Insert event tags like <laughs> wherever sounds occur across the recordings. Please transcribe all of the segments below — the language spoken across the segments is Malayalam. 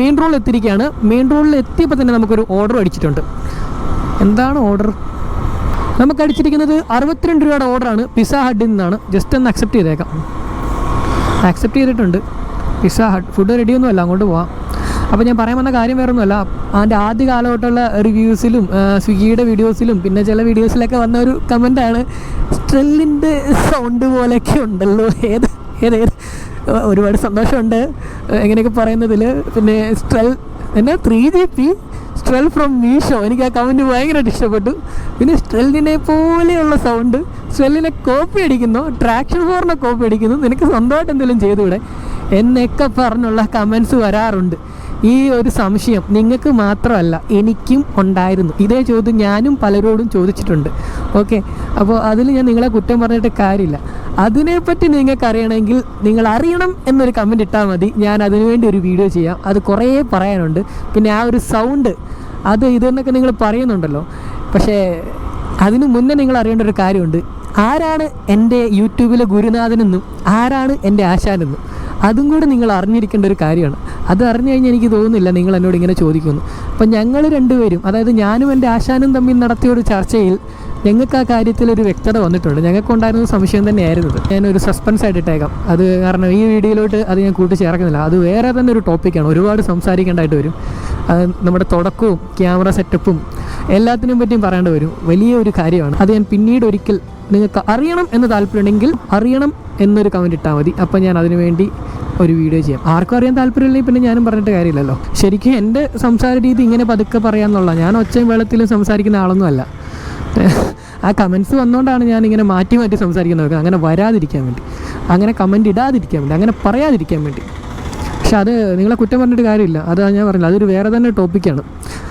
മെയിൻ റോഡിൽ എത്തിയിരിക്കുകയാണ്. മെയിൻ റോഡിൽ എത്തിയപ്പോൾ തന്നെ നമുക്കൊരു ഓർഡർ അടിച്ചിട്ടുണ്ട്. എന്താണ് ഓർഡർ നമുക്ക് അടിച്ചിരിക്കുന്നത് അറുപത്തിരണ്ട് രൂപയുടെ ഓർഡറാണ് പിസ ഹഡിൽ നിന്നാണ്. ജസ്റ്റ് ഒന്ന് അക്സെപ്റ്റ് ചെയ്തേക്കാം. അക്സെപ്റ്റ് ചെയ്തിട്ടുണ്ട്. പിസ ഹട്ട് ഫുഡ് റെഡിയൊന്നുമല്ല അങ്ങോട്ട് പോവാം. അപ്പോൾ ഞാൻ പറയാൻ വന്ന കാര്യം വേറെ ഒന്നുമല്ല അതിന്റെ ആദ്യ കാലഘട്ടമുള്ള റിവ്യൂസിലും സ്വിഗ്ഗിയുടെ വീഡിയോസിലും പിന്നെ ചില വീഡിയോസിലൊക്കെ വന്ന ഒരു കമന്റാണ് സ്ട്രെല്ലിന്റെ സൗണ്ട് പോലെയൊക്കെ ഉണ്ടല്ലോ. ഏത് ഏത് ഏത്? ഒരുപാട് സന്തോഷമുണ്ട്. എങ്ങനെയൊക്കെ പറയുന്നതിൽ പിന്നെ സ്ട്രെൽ എന്നാ ത്രീ ജി പി സ്ട്രെൽ ഫ്രം മീഷോ എനിക്ക് ആ കമന്റ് ഭയങ്കരമായിട്ട് ഇഷ്ടപ്പെട്ടു. പിന്നെ സ്ട്രെല്ലിനെ പോലെയുള്ള സൗണ്ട് സ്ട്രെല്ലിനെ കോപ്പി അടിക്കുന്നു. ട്രാക്ഷൻ ഫോറിനെ കോപ്പി അടിക്കുന്നു. നിനക്ക് സ്വന്തമായിട്ട് എന്തെങ്കിലും ചെയ്തുകൂടെ? എന്നൊക്കെ പറഞ്ഞുള്ള കമൻസ് വരാറുണ്ട്. ഈ ഒരു സംശയം നിങ്ങൾക്ക് മാത്രമല്ല എനിക്കും ഉണ്ടായിരുന്നു. ഇതേ ചോദ്യം ഞാനും പലരോടും ചോദിച്ചിട്ടുണ്ട്. ഓക്കെ? അപ്പോൾ അതിൽ ഞാൻ നിങ്ങളെ കുറ്റം പറഞ്ഞിട്ട് കാര്യമില്ല. അതിനെപ്പറ്റി നിങ്ങൾക്ക് അറിയണമെങ്കിൽ നിങ്ങൾ അറിയണം എന്നൊരു കമന്റ് ഇട്ടാൽ മതി. ഞാൻ അതിനുവേണ്ടി ഒരു വീഡിയോ ചെയ്യാം. അത് കുറേ പറയാനുണ്ട്. പിന്നെ ആ ഒരു സൗണ്ട് അത് ഇതെന്നൊക്കെ നിങ്ങൾ പറയുന്നുണ്ടല്ലോ. പക്ഷേ അതിനു മുന്നേ നിങ്ങൾ അറിയേണ്ട ഒരു കാര്യമുണ്ട്. ആരാണ് എന്റെ യൂട്യൂബിലെ ഗുരുനാഥനെന്നും ആരാണ് എന്റെ ആശാനെന്നും അതും കൂടെ നിങ്ങൾ അറിഞ്ഞിരിക്കേണ്ട ഒരു കാര്യമാണ്. അത് അറിഞ്ഞു കഴിഞ്ഞാൽ എനിക്ക് തോന്നുന്നില്ല നിങ്ങൾ എന്നോട് ഇങ്ങനെ ചോദിക്കുന്നു അപ്പം ഞങ്ങൾ രണ്ടുപേരും അതായത് ഞാനും എന്റെ ആശാനും തമ്മിൽ നടത്തിയ ഒരു ചർച്ചയിൽ ഞങ്ങൾക്ക് ആ കാര്യത്തിൽ ഒരു വ്യക്തത വന്നിട്ടുണ്ട്. ഞങ്ങൾക്കുണ്ടായിരുന്ന സംശയം തന്നെയായിരുന്നു ഞാനൊരു സസ്പെൻസ് ആയിട്ട് ഇട്ടേക്കാം. അത് കാരണം ഈ വീഡിയോയിലോട്ട് അത് ഞാൻ കൂട്ടിച്ചേർക്കുന്നില്ല. അത് വേറെ തന്നെ ഒരു ടോപ്പിക്കാണ് ഒരുപാട് സംസാരിക്കേണ്ടതായിട്ട് വരും. നമ്മുടെ തുടക്കവും ക്യാമറ സെറ്റപ്പും എല്ലാത്തിനും പറ്റിയും പറയേണ്ടി വരും വലിയ ഒരു കാര്യമാണ്. അത് ഞാൻ പിന്നീട് ഒരിക്കൽ നിങ്ങൾക്ക് അറിയണം എന്ന് താല്പര്യമുണ്ടെങ്കിൽ അറിയണം എന്നൊരു കമന്റ് ഇട്ടാൽ മതി. അപ്പം ഞാൻ അതിനു വേണ്ടി ഒരു വീഡിയോ ചെയ്യാം. ആർക്കും അറിയാൻ താല്പര്യമില്ലെങ്കിൽ പിന്നെ ഞാനും പറഞ്ഞിട്ട് കാര്യമില്ലല്ലോ. ശരിക്കും എന്റെ സംസാര രീതി ഇങ്ങനെ പതുക്കെ പറയാമെന്നുള്ള ഞാൻ ഒച്ചയും വെള്ളത്തിലും സംസാരിക്കുന്ന ആളൊന്നുമല്ല ആ കമൻസ് വന്നുകൊണ്ടാണ് ഞാൻ ഇങ്ങനെ മാറ്റി മാറ്റി സംസാരിക്കുന്നത് അങ്ങനെ വരാതിരിക്കാൻ വേണ്ടി. അങ്ങനെ കമന്റ് ഇടാതിരിക്കാൻ വേണ്ടി. അങ്ങനെ പറയാതിരിക്കാൻ വേണ്ടി. പക്ഷെ അത് നിങ്ങളെ കുറ്റം പറഞ്ഞിട്ട് കാര്യമില്ല. അത് ഞാൻ പറഞ്ഞില്ല അതൊരു വേറെ തന്നെ ടോപ്പിക്കാണ്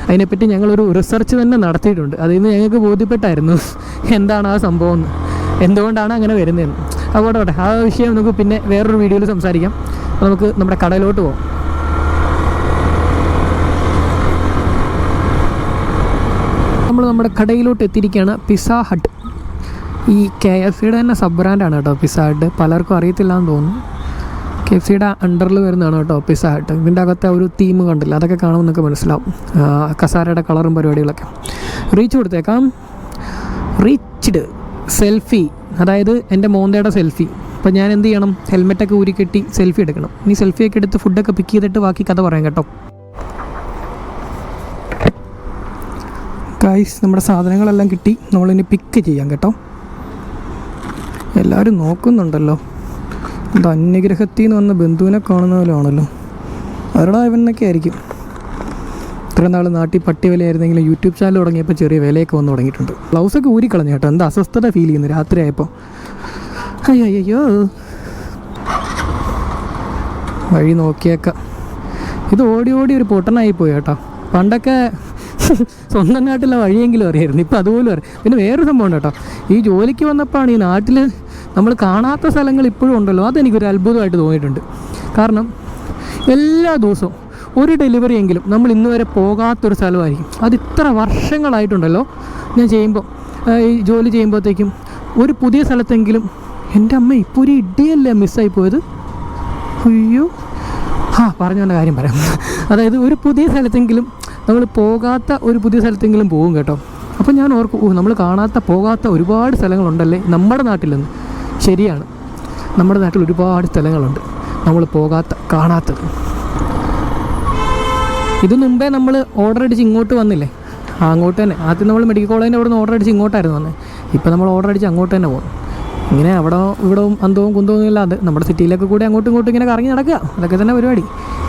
അതിനെപ്പറ്റി ഞങ്ങളൊരു റിസർച്ച് തന്നെ നടത്തിയിട്ടുണ്ട്. അതിൽ നിന്ന് ഞങ്ങൾക്ക് ബോധ്യപ്പെട്ടായിരുന്നു <laughs> എന്താണ് ആ സംഭവം എന്തുകൊണ്ടാണ് അങ്ങനെ വരുന്നതെന്ന്. അതുകൊണ്ട് പോട്ടെ ആ വിഷയം നമുക്ക് പിന്നെ വേറൊരു വീഡിയോയിൽ സംസാരിക്കാം. നമുക്ക് നമ്മുടെ കടയിലോട്ട് പോകാം നമ്മൾ നമ്മുടെ കടയിലോട്ട് എത്തിയിരിക്കുകയാണ് പിസ ഹട്ട് ഈ കെ എഫ് സിയുടെ തന്നെ സബ് ബ്രാൻഡാണ് കേട്ടോ പിസ ഹട്ട് പലർക്കും അറിയത്തില്ല എന്ന് തോന്നുന്നു. കെ എഫ് സിയുടെ അണ്ടറിൽ വരുന്നതാണ് കേട്ടോ പിസ്സ ഹട്ട് ഇതിന്റെ അകത്തെ ഒരു തീം കണ്ടില്ല? അതൊക്കെ കാണുമ്പോൾ നിങ്ങൾക്ക് മനസ്സിലാവും. കസാരയുടെ കളറും പരിപാടികളൊക്കെ. റീച്ച് കൊടുത്തേക്കാം. റീച്ച്ഡ് സെൽഫി അതായത് എന്റെ മോന്തയുടെ സെൽഫി അപ്പോൾ ഞാൻ എന്ത് ചെയ്യണം? ഹെൽമെറ്റൊക്കെ ഊരി കെട്ടി സെൽഫി എടുക്കണം. ഇനി സെൽഫിയൊക്കെ എടുത്ത് ഫുഡൊക്കെ പിക്ക് ചെയ്തിട്ട് ബാക്കി കഥ പറയാം കേട്ടോ. ഗൈസ് നമ്മുടെ സാധനങ്ങളെല്ലാം കിട്ടി. നമ്മളിനി പിക്ക് ചെയ്യാം കേട്ടോ. എല്ലാവരും നോക്കുന്നുണ്ടല്ലോ. എന്താ അന്യഗ്രഹത്തിൽ നിന്ന് വന്ന ബന്ധുവിനെ കാണുന്ന പോലെ ആണല്ലോ അവരുടെ ഇവനൊക്കെ ആയിരിക്കും. ഇത്ര നാൾ നാട്ടിൽ പട്ടി വിലയായിരുന്നെങ്കിലും യൂട്യൂബ് ചാനൽ തുടങ്ങിയപ്പോൾ ചെറിയ വിലയൊക്കെ വന്ന് തുടങ്ങിയിട്ടുണ്ട്. ബ്ലൗസൊക്കെ ഊരിക്കളഞ്ഞു കേട്ടോ. എന്താ അസ്വസ്ഥത ഫീൽ ചെയ്യുന്നു? രാത്രിയായപ്പോൾ അയ്യോ വഴി നോക്കിയേക്കാം. ഇത് ഓടി ഓടി ഒരു പൊട്ടനായി പോയി കേട്ടോ. പണ്ടൊക്കെ സ്വന്തം നാട്ടിലെ വഴിയെങ്കിലും അറിയായിരുന്നു. ഇപ്പം അതുപോലും അറിയാം. പിന്നെ വേറൊരു സംഭവം കേട്ടോ. ഈ ജോലിക്ക് വന്നപ്പോഴാണ് ഈ നാട്ടിൽ നമ്മൾ കാണാത്ത സ്ഥലങ്ങൾ ഇപ്പോഴും ഉണ്ടല്ലോ. അതെനിക്കൊരു അത്ഭുതമായിട്ട് തോന്നിയിട്ടുണ്ട്. കാരണം എല്ലാ ദിവസവും ഒരു ഡെലിവറി എങ്കിലും നമ്മൾ ഇന്ന് വരെ പോകാത്തൊരു സ്ഥലമായിരിക്കും. അത് ഇത്ര വർഷങ്ങളായിട്ടുണ്ടല്ലോ ഞാൻ ചെയ്യുമ്പോൾ ഈ ജോലി ചെയ്യുമ്പോഴത്തേക്കും ഒരു പുതിയ സ്ഥലത്തെങ്കിലും എന്റെ അമ്മ ഇപ്പോൾ ഒരു ഇടിയല്ലേ മിസ്സായി പോയത്? അയ്യോ. ആ പറഞ്ഞു വന്ന കാര്യം പറയാം. അതായത് ഒരു പുതിയ സ്ഥലത്തെങ്കിലും നമ്മൾ പോകാത്ത ഒരു പുതിയ സ്ഥലത്തെങ്കിലും പോകും കേട്ടോ. അപ്പോൾ ഞാൻ ഓർക്കും ഓ നമ്മൾ കാണാത്ത പോകാത്ത ഒരുപാട് സ്ഥലങ്ങളുണ്ടല്ലേ നമ്മുടെ നാട്ടിലെന്ന്. ശരിയാണ്. നമ്മുടെ നാട്ടിൽ ഒരുപാട് സ്ഥലങ്ങളുണ്ട്. നമ്മൾ പോകാത്ത കാണാത്തത്. ഇത് മുമ്പേ നമ്മൾ ഓർഡർ അടിച്ച് ഇങ്ങോട്ട് വന്നില്ലേ? അങ്ങോട്ട് തന്നെ. ആദ്യം നമ്മൾ മെഡിക്കൽ കോളേജിന്റെ അവിടെ നിന്ന് ഓർഡർ അടിച്ച് ഇങ്ങോട്ടായിരുന്നു വന്നത് ഇപ്പോൾ നമ്മൾ ഓർഡർ അടിച്ച് അങ്ങോട്ട് തന്നെ പോകും ഇങ്ങനെ അവിടെ ഇവിടവും അന്തവും കുന്തവും ഇല്ലാതെ നമ്മുടെ സിറ്റിയിലൊക്കെ കൂടി അങ്ങോട്ടും ഇങ്ങോട്ടും ഇങ്ങനെ കറങ്ങി നടക്കുക. അതൊക്കെ തന്നെ പരിപാടി.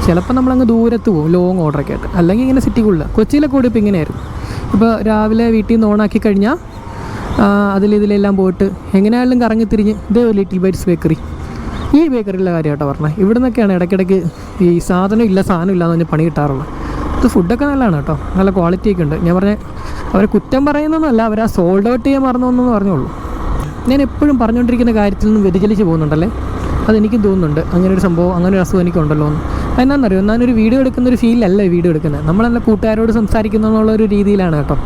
ചിലപ്പോൾ നമ്മളങ്ങ് ദൂരത്ത് പോകും ലോങ് ഓർഡറൊക്കെ ആയിട്ട്. അല്ലെങ്കിൽ ഇങ്ങനെ സിറ്റിക്കുള്ള കൊച്ചിയിലൊക്കെ കൂടി ഇപ്പോൾ ഇങ്ങനെയായിരുന്നു. ഇപ്പോൾ രാവിലെ വീട്ടിൽ നിന്ന് ഓണാക്കി കഴിഞ്ഞാൽ അതിൽ ഇതിലെല്ലാം പോയിട്ട് എങ്ങനെയായാലും കറങ്ങി തിരിഞ്ഞ് ഇതേ ഒരു ലിറ്റിൽ ബൈറ്റ്സ് ബേക്കറി ഈ ബേക്കറിയിലെ കാര്യം കേട്ടോ പറഞ്ഞത് ഇവിടെ നിന്നൊക്കെയാണ് ഇടയ്ക്കിടയ്ക്ക് ഈ സാധനം ഇല്ല സാധനം ഇല്ല എന്ന് പറഞ്ഞ് പണി കിട്ടാറുള്ളത് ഇത് ഫുഡൊക്കെ നല്ലതാണ് കേട്ടോ. നല്ല ക്വാളിറ്റി ഒക്കെ ഉണ്ട്. ഞാൻ പറഞ്ഞ അവരെ കുറ്റം പറയുന്നൊന്നുമല്ല അവർ ആ സോൾഡ് ഔട്ട് ചെയ്യാൻ മറന്നൊന്നു പറഞ്ഞോളൂ. ഞാൻ എപ്പോഴും പറഞ്ഞുകൊണ്ടിരിക്കുന്ന കാര്യത്തിൽ നിന്ന് വ്യതിചലിച്ച് പോകുന്നുണ്ടല്ലേ? അതെനിക്കും തോന്നുന്നുണ്ട്. അങ്ങനെ ഒരു സംഭവം അങ്ങനെ ഒരു അസുഖം എനിക്കുണ്ടല്ലോ എന്ന് എന്നാന്നറിയോ? ഞാനൊരു വീഡിയോ എടുക്കുന്ന ഒരു ഫീലല്ല വീഡിയോ എടുക്കുന്നത്. നമ്മളെല്ലാം കൂട്ടുകാരോട് സംസാരിക്കുന്നു എന്നുള്ള ഒരു രീതിയിലാണ് കേട്ടോ.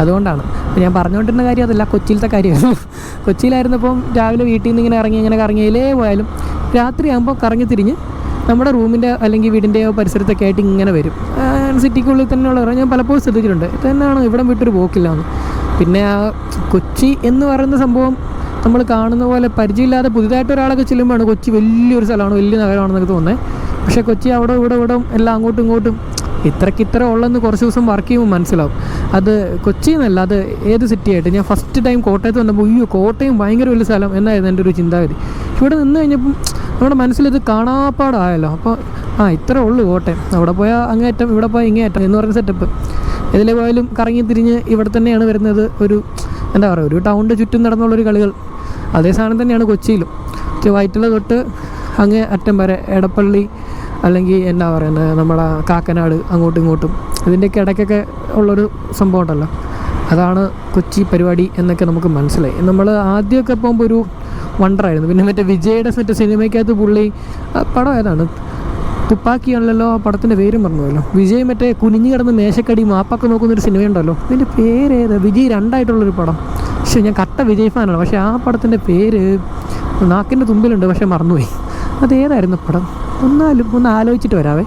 അതുകൊണ്ടാണ്. ഞാൻ പറഞ്ഞുകൊണ്ടിരുന്ന കാര്യം അതല്ല കൊച്ചിയിലത്തെ കാര്യമാണ് <laughs> കൊച്ചിയിലായിരുന്നപ്പം രാവിലെ വീട്ടിൽ നിന്ന് ഇങ്ങനെ ഇറങ്ങി ഇങ്ങനെ കറങ്ങിയിലേ പോയാലും രാത്രിയാകുമ്പോൾ കറങ്ങി തിരിഞ്ഞ് നമ്മുടെ റൂമിന്റെ അല്ലെങ്കിൽ വീടിന്റെയോ പരിസരത്തൊക്കെ ആയിട്ട് ഇങ്ങനെ വരും. സിറ്റിക്കുള്ളിൽ സിറ്റിക്കുള്ളിൽ തന്നെയുള്ള ഞാൻ പലപ്പോഴും ശ്രദ്ധിച്ചിട്ടുണ്ട്. തന്നെയാണ് ഇവിടം വിട്ടൊരു പോക്കില്ല എന്ന് പിന്നെ ആ കൊച്ചി എന്ന് പറയുന്ന സംഭവം നമ്മൾ കാണുന്ന പോലെ പരിചയമില്ലാതെ പുതിയതായിട്ട് ഒരാളൊക്കെ ചെല്ലുമ്പോഴാണ് കൊച്ചി വലിയൊരു സ്ഥലമാണ് വലിയ നഗരമാണെന്നൊക്കെ തോന്നുന്നത്. പക്ഷേ കൊച്ചി അവിടെ ഇവിടെ ഇവിടെ എല്ലാം അങ്ങോട്ടും ഇങ്ങോട്ടും ഇത്രയ്ക്ക് ഇത്ര ഉള്ളെന്ന് കുറച്ച് ദിവസം വർക്ക് ചെയ്യുമ്പോൾ മനസ്സിലാവും. അത് കൊച്ചി എന്നല്ല അത് ഏത് സിറ്റി ആയിട്ട്? ഞാൻ ഫസ്റ്റ് ടൈം കോട്ടയത്ത് വന്നപ്പോൾ അയ്യോ കോട്ടയം ഭയങ്കര വലിയ സ്ഥലം എന്നായിരുന്നു എന്റെ ഒരു ചിന്താഗതി. ഇവിടെ നിന്ന് കഴിഞ്ഞപ്പം നമ്മുടെ മനസ്സിലിത് കാണാപ്പാടായല്ലോ. അപ്പോൾ ആ ഇത്ര ഉള്ളു കോട്ടയം. അവിടെ പോയാൽ അങ്ങേറ്റം ഇവിടെ പോയാൽ ഇങ്ങേറ്റം എന്ന് പറയുന്ന സെറ്റപ്പ് ഇതിൽ പോയാലും കറങ്ങി തിരിഞ്ഞ് ഇവിടെ തന്നെയാണ് വരുന്നത് ഒരു എന്താ പറയുക ഒരു ടൗണിന്റെ ചുറ്റും നടന്നുള്ളൊരു കളികൾ. അതേ സാധനം തന്നെയാണ് കൊച്ചിയിലും. വൈറ്റില തൊട്ട് അങ്ങേ അറ്റം വരെ എടപ്പള്ളി അല്ലെങ്കിൽ എന്നാ പറയുന്നത് നമ്മുടെ കാക്കനാട് അങ്ങോട്ടും ഇങ്ങോട്ടും. ഇതിന്റെയൊക്കെ ഇടയ്ക്കൊക്കെ ഉള്ളൊരു സംഭവം ഉണ്ടല്ലോ അതാണ് കൊച്ചി പരിപാടി എന്നൊക്കെ നമുക്ക് മനസ്സിലായി. നമ്മൾ ആദ്യമൊക്കെ പോകുമ്പോൾ ഒരു വണ്ടറായിരുന്നു. പിന്നെ മറ്റേ വിജയുടെ മറ്റേ സിനിമയ്ക്കകത്ത് പുള്ളി പടം ഏതാണ്? തുപ്പാക്കിയാണല്ലോ ആ പടത്തിന്റെ പേരും പറഞ്ഞല്ലോ വിജയ് മറ്റേ കുനിഞ്ഞു കിടന്ന് മേശക്കടി മാപ്പൊക്കെ നോക്കുന്നൊരു സിനിമയുണ്ടല്ലോ. ഇതിന്റെ പേര് ഏതാ? വിജയ് രണ്ടായിട്ടുള്ളൊരു പടം. പക്ഷേ ഞാൻ കട്ട വിജയ് ഫാനാണ്. പക്ഷേ ആ പടത്തിന്റെ പേര് നാക്കിന്റെ തുമ്പിലുണ്ട്. പക്ഷേ മറന്നുപോയി. അതേതായിരുന്നു പടം? ഒന്നാലും ഒന്ന് ആലോചിച്ചിട്ട് വരാവേ.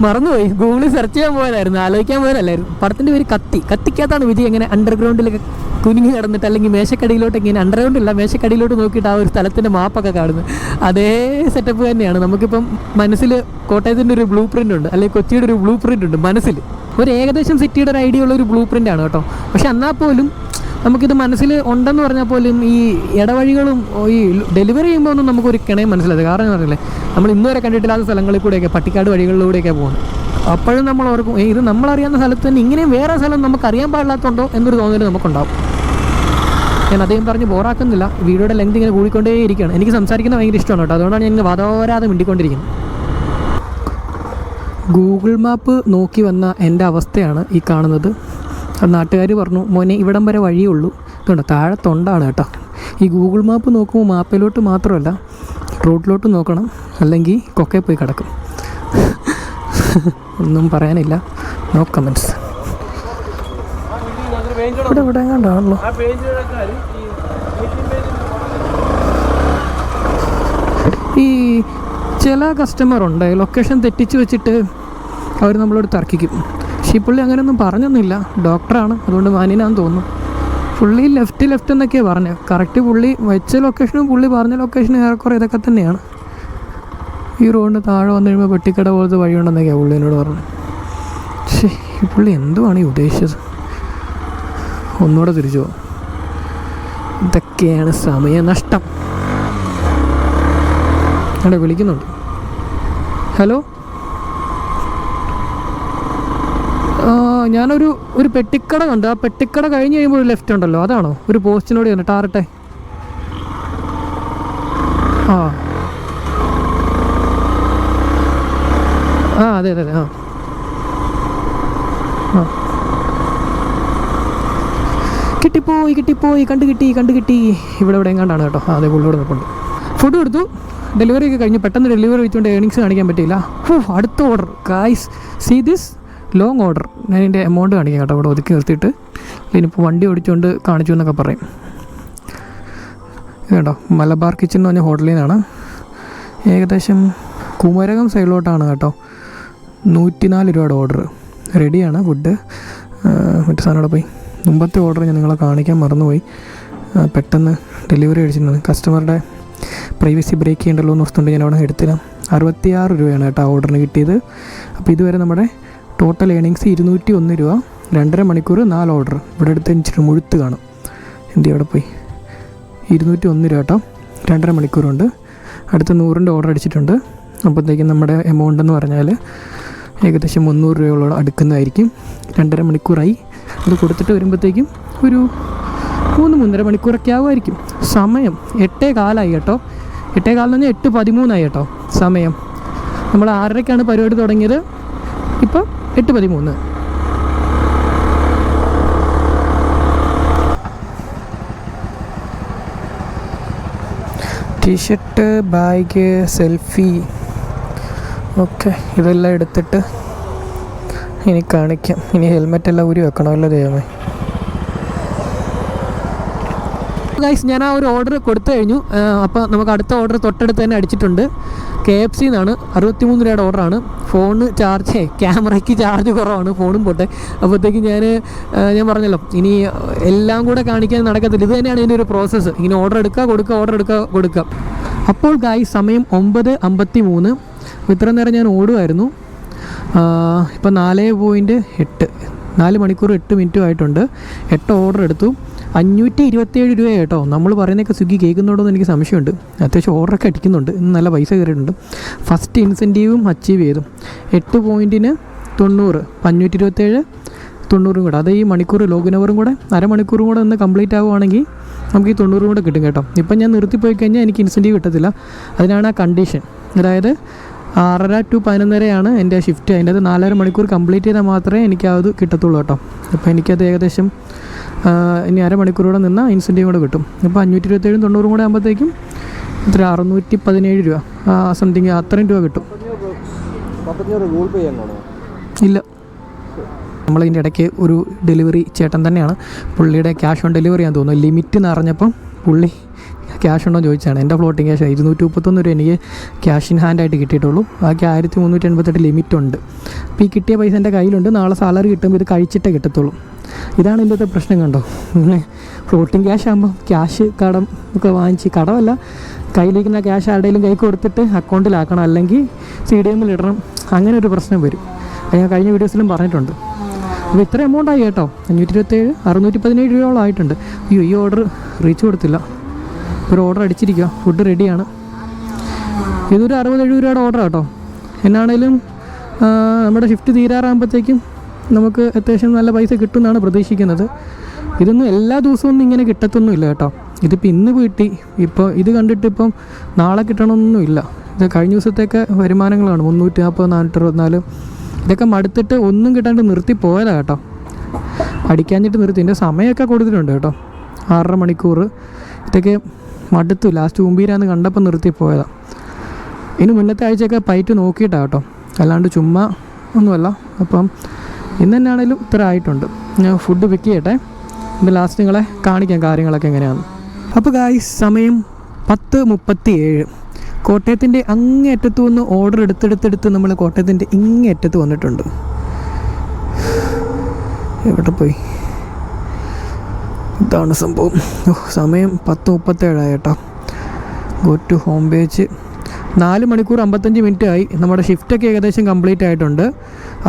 മറന്നുപോയി. ഗൂഗിളിൽ സെർച്ച് ചെയ്യാൻ പോയതായിരുന്നു. ആലോചിക്കാൻ പോയതല്ലായിരുന്നു. പടത്തിന്റെ പേര് കത്തി. കത്തിക്കകത്താണ് വിജയ് എങ്ങനെ അണ്ടർഗ്രൗണ്ടിലൊക്കെ കുനിങ്ങി കിടന്നിട്ട് അല്ലെങ്കിൽ മേശക്കടിയിലോട്ട് ഇങ്ങനെ അണ്ടർഗ്രൗണ്ടില്ല മേശക്കടിയിലോട്ട് നോക്കിയിട്ട് ആ ഒരു സ്ഥലത്തിന്റെ മാപ്പൊക്കെ കാണുന്നത്. അതേ സെറ്റപ്പ് തന്നെയാണ്. നമുക്കിപ്പം മനസ്സിൽ കോട്ടയത്തിന്റെ ഒരു ബ്ലൂ പ്രിന്റ് ഉണ്ട്. അല്ലെങ്കിൽ കൊച്ചിയുടെ ഒരു ബ്ലൂ പ്രിന്റ് ഉണ്ട് മനസ്സിൽ. ഒരു ഏകദേശം സിറ്റിയുടെ ഒരു ഐഡിയ ഉള്ള ഒരു ബ്ലൂ പ്രിന്റ് ആണ് കേട്ടോ. പക്ഷെ എന്നാൽ പോലും നമുക്കിത് മനസ്സിൽ ഉണ്ടെന്ന് പറഞ്ഞാൽ പോലും ഈ ഇടവഴികളും ഈ ഡെലിവറി ചെയ്യുമ്പോൾ ഒന്നും നമുക്കൊരു കിണയും മനസ്സിലായത് കാരണം പറഞ്ഞില്ലേ നമ്മൾ ഇന്ന് വരെ കണ്ടിട്ടില്ലാത്ത സ്ഥലങ്ങളിൽ കൂടെയൊക്കെ പട്ടിക്കാട് വഴികളിലൂടെയൊക്കെ പോകുന്നത്. അപ്പോഴും നമ്മൾ ഓർക്കും ഇത് നമ്മളറിയാവുന്ന സ്ഥലത്ത് തന്നെ ഇങ്ങനെയും വേറെ സ്ഥലം നമുക്ക് അറിയാൻ പാടില്ലാത്തതുണ്ടോ എന്നൊരു തോന്നൽ നമുക്കുണ്ടാവും. ഞാൻ അദ്ദേഹം പറഞ്ഞ് ബോറാക്കുന്നില്ല. വീഡിയോയുടെ ലെങ്ത് ഇങ്ങനെ കൂടിക്കൊണ്ടേ ഇരിക്കുകയാണ് എനിക്ക് സംസാരിക്കുന്നത് ഭയങ്കര ഇഷ്ടമാണ് കേട്ടോ. അതുകൊണ്ടാണ് ഞാൻ ഇങ്ങനെ വാദോരാതെ മിണ്ടിക്കൊണ്ടിരിക്കുന്നത്. ഗൂഗിൾ മാപ്പ് നോക്കി വന്ന എന്റെ അവസ്ഥയാണ് ഈ കാണുന്നത്. നാട്ടുകാർ പറഞ്ഞു മോനെ ഇവിടം വരെ വഴിയേ ഉള്ളൂ. ഇതുണ്ട്? താഴെ തൊണ്ടാണ് കേട്ടോ. ഈ ഗൂഗിൾ മാപ്പ് നോക്കുമ്പോൾ മാപ്പിലോട്ട് മാത്രമല്ല റോഡിലോട്ട് നോക്കണം അല്ലെങ്കിൽ കൊക്കെ പോയി കിടക്കും. <laughs> ഒന്നും പറയാനില്ല. നോ കമൻസ് ഇവിടെ ഇവിടെ എങ്ങാണ്ടാണല്ലോ ഈ ചില കസ്റ്റമർ ഉണ്ട് ലൊക്കേഷൻ തെറ്റിച്ച് വെച്ചിട്ട് അവർ നമ്മളോട് തർക്കിക്കും. പക്ഷേ പുള്ളി അങ്ങനെയൊന്നും പറഞ്ഞൊന്നുമില്ല. ഡോക്ടറാണ്. അതുകൊണ്ട് മാന്യനാന്ന് തോന്നുന്നു. പുള്ളി ലെഫ്റ്റ് ലെഫ്റ്റ് എന്നൊക്കെയാണ് പറഞ്ഞത് കറക്റ്റ് പുള്ളി വെച്ച ലൊക്കേഷനും പുള്ളി പറഞ്ഞ ലൊക്കേഷനും ഏറെക്കുറെ ഇതൊക്കെ തന്നെയാണ്. ഈ റോഡിന് താഴെ വന്നു കഴിയുമ്പോൾ പെട്ടിക്കട പോലത്തെ വഴിയുണ്ടെന്നൊക്കെയാണ് പുള്ളി എന്നോട് പറഞ്ഞത് പക്ഷേ ഈ പുള്ളി എന്തുവാണ് ഈ ഉദ്ദേശിച്ചത്? ഒന്നുകൂടെ തിരിച്ചു പോകും ഇതൊക്കെയാണ് സമയനഷ്ടം അവിടെ വിളിക്കുന്നുണ്ട്. ഹലോ ആ, ഞാനൊരു ഒരു പെട്ടിക്കട കണ്ടു. ആ പെട്ടിക്കട കഴിഞ്ഞ് കഴിയുമ്പോൾ ഒരു ലെഫ്റ്റ് ഉണ്ടല്ലോ. അതാണോ? ഒരു പോസ്റ്റിനോട് കണ്ടു ടാറട്ടെ ആ. ആ അതെ അതെ അതെ. ആ. കിട്ടിപ്പോയി കിട്ടിപ്പോയി. കണ്ടു കിട്ടി കണ്ടു കിട്ടി. ഇവിടെ ഇവിടെ എങ്ങാണ്ടാണ് കേട്ടോ. അതേ പുള്ളിയോട് നിൽപ്പുണ്ട് ഫുഡ് കൊടുത്തു. ഡെലിവറി ഒക്കെ കഴിഞ്ഞ് പെട്ടെന്ന് ഡെലിവറി വെച്ചുകൊണ്ട് ഏണിങ്സ് കാണിക്കാൻ പറ്റിയില്ല. അടുത്ത ഓർഡർ കായ്സ് സീ ദിസ് ലോങ് ഓർഡർ ഞാൻ ഇതിന്റെ എമൗണ്ട് കാണിക്കാം കേട്ടോ. അവിടെ ഒതുക്കി നിർത്തിയിട്ട്. ഇനിയിപ്പോൾ വണ്ടി ഓടിച്ചുകൊണ്ട് കാണിച്ചു എന്നൊക്കെ പറയും. കേട്ടോ മലബാർ കിച്ചൻ എന്ന് പറഞ്ഞ ഹോട്ടലിൽ നിന്നാണ്. ഏകദേശം കുമരകം സൈഡിലോട്ടാണ് കേട്ടോ. നൂറ്റിനാല് രൂപയുടെ ഓർഡർ റെഡിയാണ് ഫുഡ് മറ്റു സാധനം അവിടെ പോയി. മുമ്പത്തെ ഓർഡർ ഞാൻ നിങ്ങളെ കാണിക്കാൻ മറന്നുപോയി. പെട്ടെന്ന് ഡെലിവറി അടിച്ചിട്ടുണ്ട്. കസ്റ്റമറുടെ പ്രൈവസി ബ്രേക്ക് ചെയ്യേണ്ടല്ലോ എന്ന് വസ്തുണ്ട് ഞാൻ അവിടെ എടുത്തില്ല. അറുപത്തിയാറ് രൂപയാണ് കേട്ടോ ഓർഡറിന് കിട്ടിയത്. അപ്പോൾ ഇതുവരെ നമ്മുടെ ടോട്ടൽ ഏണിങ്സ് ഇരുന്നൂറ്റി ഒന്ന് രൂപ രണ്ടര മണിക്കൂർ നാല് ഓർഡർ ഇവിടെ അടുത്ത് എനിച്ചിട്ട് മുഴുത്ത് കാണും. എന്തി അവിടെ പോയി? ഇരുന്നൂറ്റി ഒന്ന് രൂപ കേട്ടോ. രണ്ടര മണിക്കൂറുണ്ട്. അടുത്ത നൂറിന്റെ ഓർഡർ അടിച്ചിട്ടുണ്ട്. അപ്പോഴത്തേക്കും നമ്മുടെ എമൗണ്ട് എന്ന് പറഞ്ഞാൽ ഏകദേശം മുന്നൂറ് രൂപയോളം അടുക്കുന്നതായിരിക്കും. രണ്ടര മണിക്കൂറായി. അത് കൊടുത്തിട്ട് വരുമ്പോഴത്തേക്കും ഒരു മൂന്ന് മൂന്നര മണിക്കൂറൊക്കെ ആകുമായിരിക്കും സമയം എട്ടേ കാലായി കേട്ടോ. എട്ടേ കാലം എന്ന് പറഞ്ഞാൽ എട്ട് പതിമൂന്നായി കേട്ടോ. സമയം. നമ്മൾ ആറരയ്ക്കാണ് പരിപാടി തുടങ്ങിയത്. ഇപ്പം എട്ട് പതിമൂന്ന്. ടീഷർട്ട് ബാഗ് സെൽഫി ഓക്കെ ഇതെല്ലാം എടുത്തിട്ട് ഇനി കാണിക്കാം. ഇനി ഹെൽമെറ്റ് എല്ലാം ഊരി വെക്കണമല്ലോ ദൈവമേ. ഗൈസ് ഞാൻ ആ ഒരു ഓർഡർ കൊടുത്തു കഴിഞ്ഞു. അപ്പോൾ നമുക്ക് അടുത്ത ഓർഡർ തൊട്ടടുത്ത് തന്നെ അടിച്ചിട്ടുണ്ട്. കെ എഫ് സി എന്നാണ് അറുപത്തിമൂന്ന് രൂപയുടെ ഓർഡറാണ് ഫോണ് ചാർജ് ക്യാമറയ്ക്ക് ചാർജ് കുറവാണ്. ഫോണും പോട്ടെ. അപ്പോഴത്തേക്ക് ഞാൻ ഞാൻ പറഞ്ഞല്ലോ ഇനി എല്ലാം കൂടെ കാണിക്കാൻ നടക്കത്തില്ല. ഇത് തന്നെയാണ് ഇതിന്റെ ഒരു പ്രോസസ്സ് ഇങ്ങനെ ഓർഡർ എടുക്കുക കൊടുക്കുക ഓർഡർ എടുക്കുക കൊടുക്കുക. അപ്പോൾ ഗായ് സമയം ഒമ്പത് അമ്പത്തി മൂന്ന് ഇത്ര നേരം ഞാൻ ഓടുമായിരുന്നു ഇപ്പം നാല് പോയിന്റ് എട്ട് നാല് മണിക്കൂർ എട്ട് മിനിറ്റും ആയിട്ടുണ്ട്. എട്ട് ഓർഡർ എടുത്തു. അഞ്ഞൂറ്റി ഇരുപത്തേഴ് രൂപ കേട്ടോ. നമ്മൾ പറയുന്നതൊക്കെ സ്വിഗ്ഗി കേൾക്കുന്നുണ്ടോ എന്ന് എനിക്ക് സംശയമുണ്ട്. അത്യാവശ്യം ഓർഡറൊക്കെ അടിക്കുന്നുണ്ട്. നല്ല പൈസ കയറിയിട്ടുണ്ട്. ഫസ്റ്റ് ഇൻസെന്റീവും അച്ചീവ് ചെയ്തു. എട്ട് പോയിന്റിന് തൊണ്ണൂറ്. അഞ്ഞൂറ്റി ഇരുപത്തേഴ് തൊണ്ണൂറും കൂടെ. അത് ഈ മണിക്കൂർ ലോഗിൻ അവറും കൂടെ അരമണിക്കൂറും കൂടെ ഒന്ന് കംപ്ലീറ്റ് ആവുകയാണെങ്കിൽ നമുക്ക് ഈ തൊണ്ണൂറും കൂടെ കിട്ടും കേട്ടോ. ഇപ്പം ഞാൻ നിർത്തിപ്പോയി കഴിഞ്ഞാൽ എനിക്ക് ഇൻസെന്റീവ് കിട്ടത്തില്ല. അതിനാണ് ആ കണ്ടീഷൻ. അതായത് ആറര ടു പതിനൊന്നരയാണ് എന്റെ ഷിഫ്റ്റ് അതിന്റെ അത് നാലര മണിക്കൂർ കംപ്ലീറ്റ് ചെയ്താൽ മാത്രമേ എനിക്ക് അത് കിട്ടത്തുള്ളൂ കേട്ടോ. അപ്പോൾ എനിക്കത് ഏകദേശം ഇനി അരമണിക്കൂറൂടെ നിന്നാൽ ഇൻസെന്റീവ് കൂടെ കിട്ടും. അപ്പോൾ അഞ്ഞൂറ്റി ഇരുപത്തേഴും തൊണ്ണൂറും കൂടെ ആകുമ്പോഴത്തേക്കും ഇത്ര അറുന്നൂറ്റി പതിനേഴ് രൂപ സംതിങ് അത്രയും രൂപ കിട്ടും. ഇല്ല. നമ്മളതിന്റെ ഇടയ്ക്ക് ഒരു ഡെലിവറി ചേട്ടൻ തന്നെയാണ്. പുള്ളിയുടെ ക്യാഷ് ഓൺ ഡെലിവറി ആണെന്ന് തോന്നുന്നു. ലിമിറ്റ് എന്ന് അറിഞ്ഞപ്പം പുള്ളി ക്യാഷ് ഉണ്ടോ എന്ന് ചോദിച്ചാണ്. എന്റെ ഫ്ലോട്ടിംഗ് ക്യാഷ് ഇരുന്നൂറ്റി മുപ്പത്തൊന്ന് രൂപ എനിക്ക് ക്യാഷ് ഇൻ ഹാൻഡ് ആയിട്ട് കിട്ടിയിട്ടുള്ളൂ. ബാക്കി ആയിരത്തി മുന്നൂറ്റി എൺപത്തെട്ട് ലിമിറ്റ് ഉണ്ട്. അപ്പോൾ ഈ കിട്ടിയ പൈസ എന്റെ കയ്യിലുണ്ട്. നാളെ സാലറി കിട്ടുമ്പോൾ ഇത് കഴിച്ചിട്ടേ കിട്ടത്തുള്ളൂ. ഇതാണ് ഇതിന്റെ പ്രശ്നം കണ്ടോ? പിന്നെ ഫ്ലോട്ടിങ് ക്യാഷ് ആകുമ്പോൾ ക്യാഷ് കടം ഒക്കെ വാങ്ങിച്ച് കടമല്ല. കയ്യിലിരിക്കുന്ന ക്യാഷ് ആരുടെയും കൈ കൊടുത്തിട്ട് അക്കൗണ്ടിലാക്കണം അല്ലെങ്കിൽ സി ഡി എമ്മിൽ ഇടണം. അങ്ങനെ ഒരു പ്രശ്നം വരും. ഞാൻ കഴിഞ്ഞ വീഡിയോസിലും പറഞ്ഞിട്ടുണ്ട്. അപ്പോൾ ഇത്ര എമൗണ്ട് ആയി കേട്ടോ. അഞ്ഞൂറ്റി ഇരുപത്തേഴ് അറുന്നൂറ്റി പതിനേഴ് രൂപയോളം ആയിട്ടുണ്ട്. അയ്യോ ഈ ഓർഡർ റീച്ച് കൊടുത്തില്ല. ഒരു ഓർഡർ അടിച്ചിരിക്കുക ഫുഡ് റെഡിയാണ് ഇതൊരു അറുപത് എഴുപത് രൂപയുടെ ഓർഡർ കേട്ടോ എന്നാണേലും നമ്മുടെ ഷിഫ്റ്റ് തീരാറാകുമ്പോഴത്തേക്കും നമുക്ക് അത്യാവശ്യം നല്ല പൈസ കിട്ടുമെന്നാണ് പ്രതീക്ഷിക്കുന്നത്. ഇതൊന്നും എല്ലാ ദിവസവും ഇങ്ങനെ കിട്ടത്തൊന്നുമില്ല കേട്ടോ. ഇതിപ്പോൾ ഇന്ന് കിട്ടി. ഇപ്പോൾ ഇത് കണ്ടിട്ട് ഇപ്പം നാളെ കിട്ടണമെന്നൊന്നുമില്ല ഇത് കഴിഞ്ഞ ദിവസത്തേക്ക് വരുമാനങ്ങളാണ്. മുന്നൂറ്റി നാൽപ്പത് നാനൂറ്റി അറുപത്തിനാല് ഇതൊക്കെ മടുത്തിട്ട് ഒന്നും കിട്ടാണ്ട് നിർത്തി പോയതാണ് കേട്ടോ. അടിക്കാഞ്ഞിട്ട് നിർത്തി. എന്റെ സമയമൊക്കെ കൊടുത്തിട്ടുണ്ട് കേട്ടോ. ആറര മണിക്കൂർ ഇതൊക്കെ മടുത്തു. ലാസ്റ്റ് മുമ്പീരാന്ന് കണ്ടപ്പോൾ നിർത്തി പോയതാണ് ഇനി മുന്നത്തെ ആഴ്ചയൊക്കെ പൈറ്റ് നോക്കിയിട്ടാണ് കേട്ടോ. അല്ലാണ്ട് ചുമ്മാ ഒന്നുമല്ല. അപ്പം ഇന്ന് തന്നെ ആണെങ്കിലും ഇത്ര ആയിട്ടുണ്ട്. ഞാൻ ഫുഡ് പിക്ക് ചെയ്യട്ടെ. ഇത് ലാസ്റ്റ് നിങ്ങളെ കാണിക്കാം കാര്യങ്ങളൊക്കെ എങ്ങനെയാണ് അപ്പോൾ ഗായ് സമയം പത്ത് മുപ്പത്തി ഏഴ് കോട്ടയത്തിന്റെ അങ്ങേയറ്റത്ത് വന്ന് ഓർഡർ എടുത്തെടുത്തെടുത്ത് നമ്മൾ കോട്ടയത്തിന്റെ ഇങ്ങേയറ്റത്ത് വന്നിട്ടുണ്ട്. എവിടെ പോയി? ഇതാണ് സംഭവം. സമയം പത്ത് മുപ്പത്തേഴായി കേട്ടോ ഗോ ടു ഹോം പേജ് നാല് മണിക്കൂർ അമ്പത്തഞ്ച് മിനിറ്റ് ആയി നമ്മുടെ ഷിഫ്റ്റൊക്കെ ഏകദേശം കംപ്ലീറ്റ് ആയിട്ടുണ്ട്.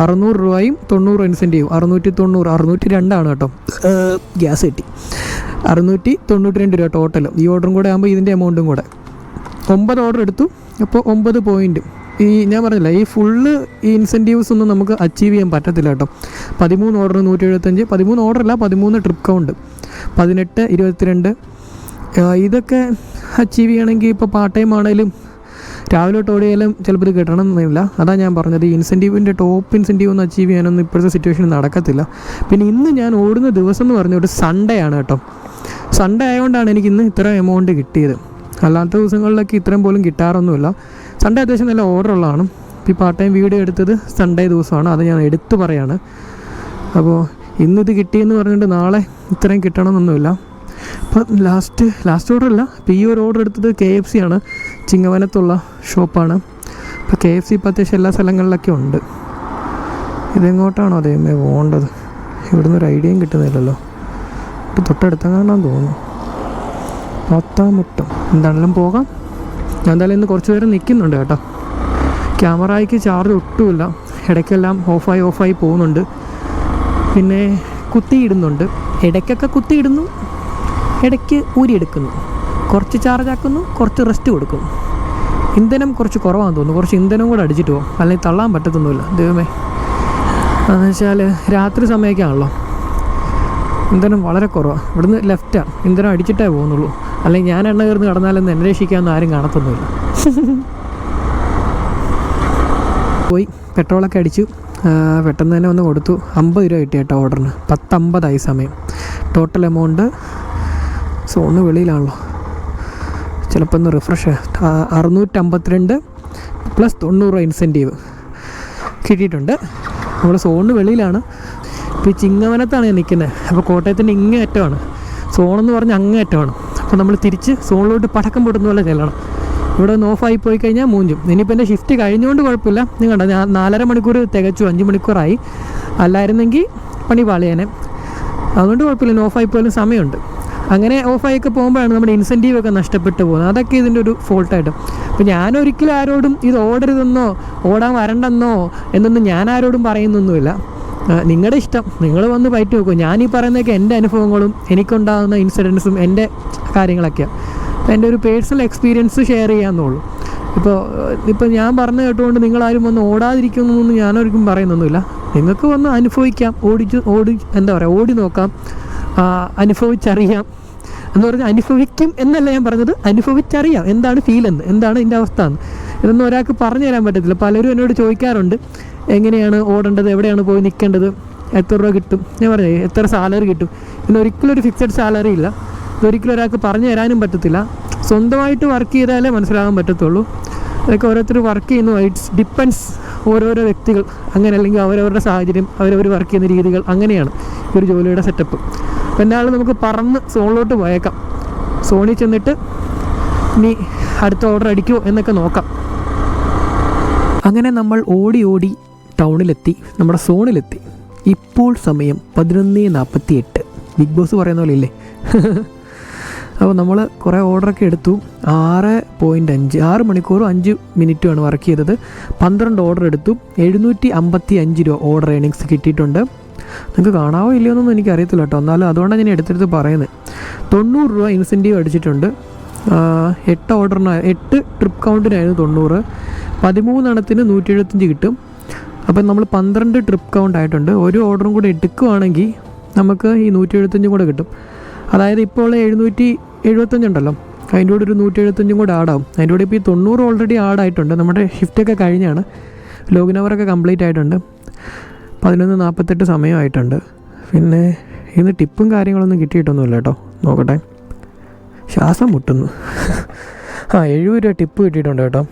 അറുന്നൂറ് രൂപയും തൊണ്ണൂറ് ഇൻസെന്റീവ് അറുന്നൂറ്റി തൊണ്ണൂറ് അറുന്നൂറ്റി രണ്ടാണ് കേട്ടോ. ഗ്യാസ് കിട്ടി. അറുന്നൂറ്റി തൊണ്ണൂറ്റി രണ്ട് രൂപ ടോട്ടൽ ഈ ഓർഡറും കൂടെ ആകുമ്പോൾ ഇതിന്റെ എമൗണ്ടും കൂടെ. ഒമ്പത് ഓർഡർ എടുത്തു. അപ്പോൾ ഒമ്പത് പോയിന്റും ഈ ഞാൻ പറഞ്ഞില്ല ഈ ഫുള്ള് ഈ ഇൻസെന്റീവ്സ് ഒന്നും നമുക്ക് അച്ചീവ് ചെയ്യാൻ പറ്റത്തില്ല കേട്ടോ. പതിമൂന്ന് ഓർഡർ നൂറ്റി എഴുപത്തഞ്ച് പതിമൂന്ന് ഓർഡർ അല്ല പതിമൂന്ന് ട്രിപ്പ് കൗണ്ട് പതിനെട്ട് ഇരുപത്തിരണ്ട്. ഇതൊക്കെ അച്ചീവ് ചെയ്യണമെങ്കിൽ ഇപ്പോൾ പാർട്ട് ടൈം ആണെങ്കിലും രാവിലെ തൊട്ട് ഓടിയാലും ചിലപ്പോൾ ഇത് കിട്ടണം എന്നില്ല അതാ ഞാൻ പറഞ്ഞത്. ഈ ഇൻസെന്റീവിന്റെ ടോപ്പ് ഇൻസെന്റീവ് ഒന്നും അച്ചീവ് ചെയ്യാനൊന്നും ഇപ്പോഴത്തെ സിറ്റുവേഷൻ നടക്കത്തില്ല. പിന്നെ ഇന്ന് ഞാൻ ഓടുന്ന ദിവസം എന്ന് പറഞ്ഞ ഒരു സൺഡേ ആണ് കേട്ടോ. സൺഡേ ആയതുകൊണ്ടാണ് എനിക്ക് ഇന്ന് ഇത്ര എമൗണ്ട് കിട്ടിയത്. അല്ലാത്ത ദിവസങ്ങളിലൊക്കെ ഇത്രയും പോലും കിട്ടാറൊന്നുമില്ല. സൺഡേ അത്യാവശ്യം നല്ല ഓർഡർ ഉള്ളതാണ്. ഈ പാർട്ട് ടൈം വീഡിയോ എടുത്തത് സൺഡേ ദിവസമാണ്. അത് ഞാൻ എടുത്തു പറയാണ്. അപ്പോൾ ഇന്നിത് കിട്ടിയെന്ന് പറഞ്ഞിട്ട് നാളെ ഇത്രയും കിട്ടണമെന്നൊന്നുമില്ല. അപ്പം ലാസ്റ്റ് ലാസ്റ്റ് ഓർഡർ അല്ല ഇപ്പോൾ ഈ ഒരു ഓർഡർ എടുത്തത് കെ എഫ് സി ആണ്. ചിങ്ങവനത്തുള്ള ഷോപ്പാണ് അപ്പോൾ കെ എഫ് സി ഇപ്പോൾ അത്യാവശ്യം എല്ലാ സ്ഥലങ്ങളിലൊക്കെ ഉണ്ട്. ഇതെങ്ങോട്ടാണോ അതേമേ പോകേണ്ടത്? ഇവിടുന്ന് ഒരു ഐഡിയയും കിട്ടുന്നില്ലല്ലോ. ഇത് തൊട്ടടുത്തെങ്ങാണ്ടാന്ന് തോന്നുന്നു. പത്താം മുട്ടം എന്താണെങ്കിലും പോകാം. ഞാൻ എന്തായാലും ഇന്ന് കുറച്ച് പേര് നിൽക്കുന്നുണ്ട് കേട്ടോ. ക്യാമറയ്ക്ക് ചാർജ് ഒട്ടുമില്ല. ഇടയ്ക്കെല്ലാം ഓഫായി ഓഫായി പോകുന്നുണ്ട്. പിന്നെ കുത്തിയിടുന്നുണ്ട്. ഇടയ്ക്കൊക്കെ കുത്തിയിടുന്നു. ഇടയ്ക്ക് ഊരിയെടുക്കുന്നു. കുറച്ച് ചാർജ് ആക്കുന്നു കുറച്ച് റെസ്റ്റ് കൊടുക്കുന്നു. ഇന്ധനം കുറച്ച് കുറവാണെന്ന് തോന്നുന്നു. കുറച്ച് ഇന്ധനം കൂടെ അടിച്ചിട്ട് പോകും അല്ലെങ്കിൽ തള്ളാൻ പറ്റത്തൊന്നുമില്ല. ദൈവമേ. അതെന്ന് വെച്ചാൽ രാത്രി സമയമൊക്കെയാണല്ലോ. ഇന്ധനം വളരെ കുറവാണ് ഇവിടുന്ന് ലെഫ്റ്റാണ് ഇന്ധനം അടിച്ചിട്ടേ പോകുന്നുള്ളൂ. അല്ലെങ്കിൽ ഞാൻ എണ്ണ കയറുന്ന കടന്നാലൊന്നും അന്വേഷിക്കാമെന്ന് ആരും കാണത്തൊന്നുമില്ല. <laughs> പോയി. പെട്രോളൊക്കെ അടിച്ചു. പെട്ടെന്ന് തന്നെ ഒന്ന് കൊടുത്തു. അമ്പത് രൂപ കിട്ടി കേട്ടോ ഓർഡറിന്. പത്തമ്പതായി സമയം. ടോട്ടൽ എമൗണ്ട് സോണ് വെളിയിലാണല്ലോ. ചിലപ്പോൾ ഒന്ന് റിഫ്രഷ് അറുന്നൂറ്റമ്പത്തിരണ്ട് പ്ലസ് തൊണ്ണൂറ് ഇൻസെന്റീവ് കിട്ടിയിട്ടുണ്ട്. നമ്മൾ സോണിന് വെളിയിലാണ്. ഇപ്പോൾ ഈ ചിങ്ങവനത്താണ് ഞാൻ നിൽക്കുന്നത് അപ്പോൾ കോട്ടയത്തിന്റെ ഇങ്ങേയറ്റമാണ്. സോണെന്ന് പറഞ്ഞാൽ അങ്ങേയറ്റമാണ്. അപ്പോൾ നമ്മൾ തിരിച്ച് സോണിലോട്ട് പടക്കം പൊട്ടുന്ന പോലെ ചെല്ലണം. ഇവിടെ ഒന്ന് ആയി പോയി കഴിഞ്ഞാൽ മൂഞ്ചും. ഇനിയിപ്പോൾ എന്റെ ഷിഫ്റ്റ് കഴിഞ്ഞുകൊണ്ട് കുഴപ്പമില്ല. നിങ്ങൾ കണ്ടോ ഞാൻ നാലര മണിക്കൂർ തികച്ചു അഞ്ച് മണിക്കൂറായി. അല്ലായിരുന്നെങ്കിൽ പണി പാളിയേനെ. അതുകൊണ്ട് കുഴപ്പമില്ല ആയി പോയാലും സമയമുണ്ട്. അങ്ങനെ ഓഫായൊക്കെ പോകുമ്പോഴാണ് നമ്മുടെ ഇൻസെന്റീവ് ഒക്കെ നഷ്ടപ്പെട്ടു പോകുന്നത്. അതൊക്കെ ഇതിന്റെ ഒരു ഫോൾട്ടായിട്ട് അപ്പോൾ ഞാനൊരിക്കലും ആരോടും ഇത് ഓടരുതെന്നോ ഓടാൻ വരണ്ടെന്നോ എന്നൊന്നും ഞാൻ ആരോടും പറയുന്നൊന്നുമില്ല. നിങ്ങളുടെ ഇഷ്ടം. നിങ്ങൾ വന്ന് പയറ്റി നോക്കൂ. ഞാൻ ഈ പറയുന്നതൊക്കെ എന്റെ അനുഭവങ്ങളും എനിക്കുണ്ടാകുന്ന ഇൻസിഡൻസും എന്റെ കാര്യങ്ങളൊക്കെയാണ് എന്റെ ഒരു പേഴ്സണൽ എക്സ്പീരിയൻസ് ഷെയർ ചെയ്യാമെന്നുള്ളൂ ഇപ്പോൾ ഇപ്പോൾ ഞാൻ പറഞ്ഞു കേട്ടുകൊണ്ട് നിങ്ങളാരും വന്ന് ഓടാതിരിക്കുന്നൊന്നും ഞാനൊരിക്കും പറയുന്നൊന്നുമില്ല. നിങ്ങൾക്ക് വന്ന് അനുഭവിക്കാം ഓടിച്ച് ഓടി എന്താ പറയുക ഓടി നോക്കാം അനുഭവിച്ചറിയാം. എന്ന് പറഞ്ഞാൽ അനുഭവിക്കും എന്നല്ല ഞാൻ പറഞ്ഞത് അനുഭവിച്ചറിയാം. എന്താണ് ഫീൽ എന്ന് എന്താണ് ഇതിന്റെ അവസ്ഥ എന്ന്. ഇതൊന്നും ഒരാൾക്ക് പറഞ്ഞു തരാൻ പറ്റത്തില്ല. പലരും എന്നോട് ചോദിക്കാറുണ്ട് എങ്ങനെയാണ് ഓടേണ്ടത് എവിടെയാണ് പോയി നിൽക്കേണ്ടത് എത്ര രൂപ കിട്ടും? ഞാൻ പറഞ്ഞു എത്ര സാലറി കിട്ടും? പിന്നെ ഒരിക്കലും ഒരു ഫിക്സഡ് സാലറി ഇല്ല. ഇതൊരിക്കലും ഒരാൾക്ക് പറഞ്ഞു തരാനും പറ്റത്തില്ല. സ്വന്തമായിട്ട് വർക്ക് ചെയ്താലേ മനസ്സിലാകാൻ പറ്റത്തുള്ളൂ. അതൊക്കെ ഓരോരുത്തർ വർക്ക് ചെയ്യുന്നു. ഇറ്റ്സ് ഡിപ്പെൻസ് ഓരോരോ വ്യക്തികൾ. അങ്ങനെ അല്ലെങ്കിൽ അവരവരുടെ സാഹചര്യം അവരവർ വർക്ക് ചെയ്യുന്ന രീതികൾ അങ്ങനെയാണ് ഈ ഒരു ജോലിയുടെ സെറ്റപ്പ് അപ്പോൾ എന്നാലും നമുക്ക് പറന്ന് സോണിലോട്ട് പോയേക്കാം. സോണിൽ ചെന്നിട്ട് ഇനി അടുത്ത ഓർഡർ അടിക്കുമോ എന്നൊക്കെ നോക്കാം. അങ്ങനെ നമ്മൾ ഓടി ഓടി ടൗണിലെത്തി. നമ്മുടെ സോണിലെത്തി. ഇപ്പോൾ സമയം പതിനൊന്ന് നാൽപ്പത്തി എട്ട് ബിഗ് ബോസ് പറയുന്ന പോലെ ഇല്ലേ? <laughs> അപ്പോൾ നമ്മൾ കുറേ ഓർഡറൊക്കെ എടുത്തു. ആറ് പോയിന്റ് അഞ്ച് ആറ് മണിക്കൂറും അഞ്ച് മിനിറ്റുമാണ് വർക്ക് ചെയ്തത്. പന്ത്രണ്ട് ഓർഡർ എടുത്തു. എഴുന്നൂറ്റി അമ്പത്തി അഞ്ച് രൂപ ഓർഡർ ഏണിങ്സ് കിട്ടിയിട്ടുണ്ട്. നിങ്ങൾക്ക് കാണാവോ ഇല്ലയോ എന്നൊന്നും എനിക്ക് അറിയത്തില്ല കേട്ടോ. എന്നാലും അതുകൊണ്ടാണ് ഞാൻ എടുത്തെടുത്ത് പറയുന്നത്. തൊണ്ണൂറ് രൂപ ഇൻസെന്റീവ് അടിച്ചിട്ടുണ്ട്. എട്ട് ഓർഡറിന് എട്ട് ട്രിപ്പ് കൗണ്ടിനായിരുന്നു തൊണ്ണൂറ്. പതിമൂന്നെണ്ണത്തിന് നൂറ്റി എഴുപത്തഞ്ച് കിട്ടും. അപ്പം നമ്മൾ പന്ത്രണ്ട് ട്രിപ്പ് കൗണ്ട് ആയിട്ടുണ്ട്. ഒരു ഓർഡറും കൂടെ എടുക്കുകയാണെങ്കിൽ നമുക്ക് ഈ നൂറ്റി എഴുപത്തഞ്ചും കൂടെ കിട്ടും. അതായത് ഇപ്പോൾ എഴുന്നൂറ്റി എഴുപത്തഞ്ചുണ്ടല്ലോ അതിന്റെ കൂടെ ഒരു നൂറ്റി എഴുപത്തഞ്ചും കൂടെ ആടാവും അതിന്റെ കൂടെ ഇപ്പോൾ ഈ തൊണ്ണൂറ് ഓൾറെഡി ആഡായിട്ടുണ്ട് നമ്മുടെ ഷിഫ്റ്റൊക്കെ കഴിഞ്ഞാണ്. ലോഗിൻ അവറൊക്കെ കംപ്ലീറ്റ് ആയിട്ടുണ്ട്. പതിനൊന്ന് നാൽപ്പത്തെട്ട് സമയമായിട്ടുണ്ട്. പിന്നെ ഇന്ന് ടിപ്പും കാര്യങ്ങളൊന്നും കിട്ടിയിട്ടൊന്നുമില്ല കേട്ടോ. നോക്കട്ടെ. ശ്വാസം മുട്ടുന്നു. <laughs> ആ എഴുപത് രൂപ ടിപ്പ് കിട്ടിയിട്ടുണ്ട് കേട്ടോ.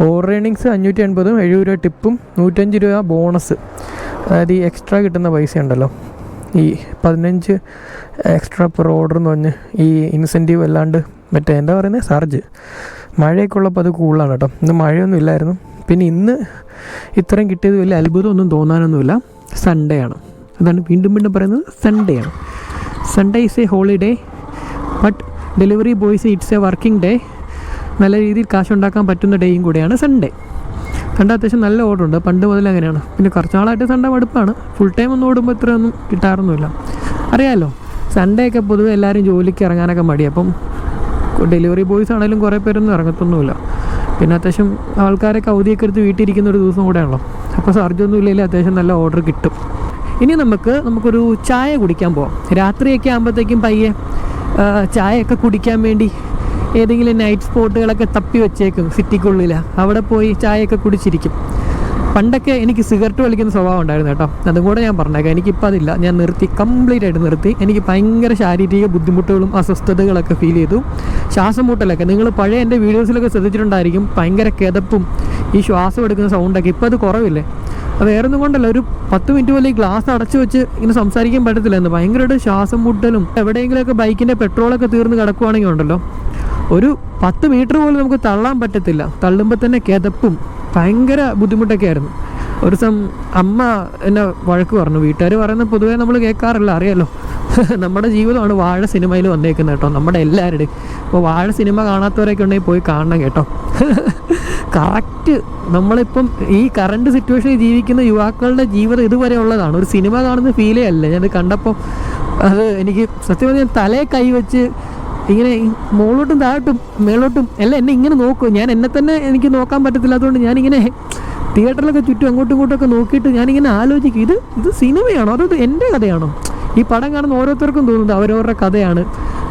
ഓവർ ഏണിങ്സ് അഞ്ഞൂറ്റി എൺപതും എഴുപത് രൂപ ടിപ്പും നൂറ്റഞ്ച് രൂപ ബോണസ് അതായത് ഈ എക്സ്ട്രാ കിട്ടുന്ന പൈസ ഉണ്ടല്ലോ. ഈ പതിനഞ്ച് എക്സ്ട്രാ പെർ ഓർഡർ എന്ന് പറഞ്ഞ് ഈ ഇൻസെന്റീവ് അല്ലാണ്ട് മറ്റേ എന്താ പറയുന്നത് സർജ് മഴയൊക്കെ ഉള്ളപ്പോൾ അത് കൂടുതലാണ് കേട്ടോ ഇന്ന് മഴയൊന്നും ഇല്ലായിരുന്നു. പിന്നെ ഇന്ന് ഇത്രയും കിട്ടിയത് വലിയ അത്ഭുതമൊന്നും തോന്നാനൊന്നുമില്ല. സൺഡേ ആണ്. അതാണ് വീണ്ടും വീണ്ടും പറയുന്നത് സൺഡേ ആണ്. Sunday is a holiday but delivery boys it's a working day നല്ല രീതിയിൽ കാശുണ്ടാക്കാൻ പറ്റുന്ന ഡേയും കൂടെയാണ് സൺഡേ സൺഡേ അത്യാവശ്യം നല്ല ഓടുണ്ട്. പണ്ട് മുതൽ അങ്ങനെയാണ്. പിന്നെ കുറച്ച് നാളായിട്ട് സൺഡേ മടുപ്പാണ്. ഫുൾ ടൈം ഒന്നും ഓടുമ്പോൾ ഇത്രയൊന്നും കിട്ടാറൊന്നുമില്ല. അറിയാമല്ലോ സൺഡേ ഒക്കെ പൊതുവെ എല്ലാവരും ജോലിക്ക് ഇറങ്ങാനൊക്കെ മടി. അപ്പം ഡെലിവറി ബോയ്സ് ആണെങ്കിലും കുറേ പേരൊന്നും ഇറങ്ങത്തൊന്നുമില്ല. പിന്നെ അത്യാവശ്യം ആൾക്കാരൊക്കെ അവധിയൊക്കെ എടുത്ത് വീട്ടിലിരിക്കുന്ന ഒരു ദിവസം കൂടെയാണല്ലോ അപ്പോൾ സർജൊന്നും ഇല്ലെങ്കിൽ അത്യാവശ്യം നല്ല ഓർഡർ കിട്ടും. ഇനി നമുക്ക് നമുക്കൊരു ചായ കുടിക്കാൻ പോവാം. രാത്രിയൊക്കെ ആകുമ്പോഴത്തേക്കും പയ്യെ ചായയൊക്കെ കുടിക്കാൻ വേണ്ടി ഏതെങ്കിലും നൈറ്റ് സ്പോട്ടുകളൊക്കെ തപ്പി വെച്ചേക്കും സിറ്റിക്കുള്ളിൽ അവിടെ പോയി ചായയൊക്കെ കുടിച്ചിരിക്കും. പണ്ടൊക്കെ എനിക്ക് സിഗരറ്റ് വലിക്കുന്ന സ്വഭാവം ഉണ്ടായിരുന്നു കേട്ടോ. അതും കൂടെ ഞാൻ പറഞ്ഞേക്കാം. എനിക്കിപ്പോൾ അതില്ല. ഞാൻ നിർത്തി കംപ്ലീറ്റ് ആയിട്ട് നിർത്തി. എനിക്ക് ഭയങ്കര ശാരീരിക ബുദ്ധിമുട്ടുകളും അസ്വസ്ഥതകളൊക്കെ ഫീൽ ചെയ്തു. ശ്വാസം മുട്ടലൊക്കെ. നിങ്ങൾ പഴയ എന്റെ വീഡിയോസിലൊക്കെ ശ്രദ്ധിച്ചിട്ടുണ്ടായിരിക്കും ഭയങ്കര കിതപ്പും ഈ ശ്വാസം എടുക്കുന്ന സൗണ്ടൊക്കെ ഇപ്പോൾ അത് കുറവില്ലേ? അത് വേറെ ഒന്നും കൊണ്ടല്ല. ഒരു പത്ത് മിനിറ്റ് പോലെ ഈ ഗ്ലാസ് അടച്ചു വെച്ച് ഇങ്ങനെ സംസാരിക്കാൻ പറ്റത്തില്ലായിരുന്നു. ഭയങ്കരമായിട്ട് ശ്വാസം മുട്ടലും എവിടെയെങ്കിലുമൊക്കെ ബൈക്കിന്റെ പെട്രോളൊക്കെ തീർന്ന് കിടക്കുവാണെങ്കിൽ ഉണ്ടല്ലോ. ഒരു പത്ത് മീറ്റർ പോലും നമുക്ക് തള്ളാൻ പറ്റത്തില്ല. തള്ളുമ്പോൾ തന്നെ കിതപ്പും ഭയങ്കര ബുദ്ധിമുട്ടൊക്കെ ആയിരുന്നു ഒരു ദിവസം അമ്മ എന്നെ വഴക്ക് പറഞ്ഞു. വീട്ടുകാർ പറയുന്നത് പൊതുവേ നമ്മൾ കേൾക്കാറില്ല അറിയാലോ. <laughs> നമ്മുടെ ജീവിതമാണ് വാഴ സിനിമയിൽ വന്നേക്കുന്നത് കേട്ടോ. നമ്മുടെ എല്ലാവരുടെയും. അപ്പോൾ വാഴ സിനിമ കാണാത്തവരൊക്കെ ഉണ്ടെങ്കിൽ പോയി കാണണം കേട്ടോ. <laughs> കറക്റ്റ് നമ്മളിപ്പം ഈ കറണ്ട് സിറ്റുവേഷനിൽ ജീവിക്കുന്ന യുവാക്കളുടെ ജീവിതം ഇതുവരെ ഉള്ളതാണ്. ഒരു സിനിമ കാണുന്ന ഫീലേ അല്ല. ഞാനത് കണ്ടപ്പോൾ അത് എനിക്ക് സത്യം പറഞ്ഞാൽ ഞാൻ തലയെ കൈ വെച്ച് ഇങ്ങനെ മുകളോട്ടും താഴോട്ടും മേളോട്ടും എല്ലാം എന്നെ ഇങ്ങനെ നോക്കും. ഞാൻ എന്നെ തന്നെ എനിക്ക് നോക്കാൻ പറ്റത്തില്ലാത്തതുകൊണ്ട് ഞാനിങ്ങനെ തിയേറ്ററിലൊക്കെ ചുറ്റും അങ്ങോട്ടും ഇങ്ങോട്ടും ഒക്കെ നോക്കിയിട്ട് ഞാനിങ്ങനെ ആലോചിക്കും. ഇത് ഇത് സിനിമയാണോ? അതോ എന്റെ കഥയാണോ? ഈ പടം കാണുന്ന ഓരോരുത്തർക്കും തോന്നുന്നത് അവരവരുടെ കഥയാണ്.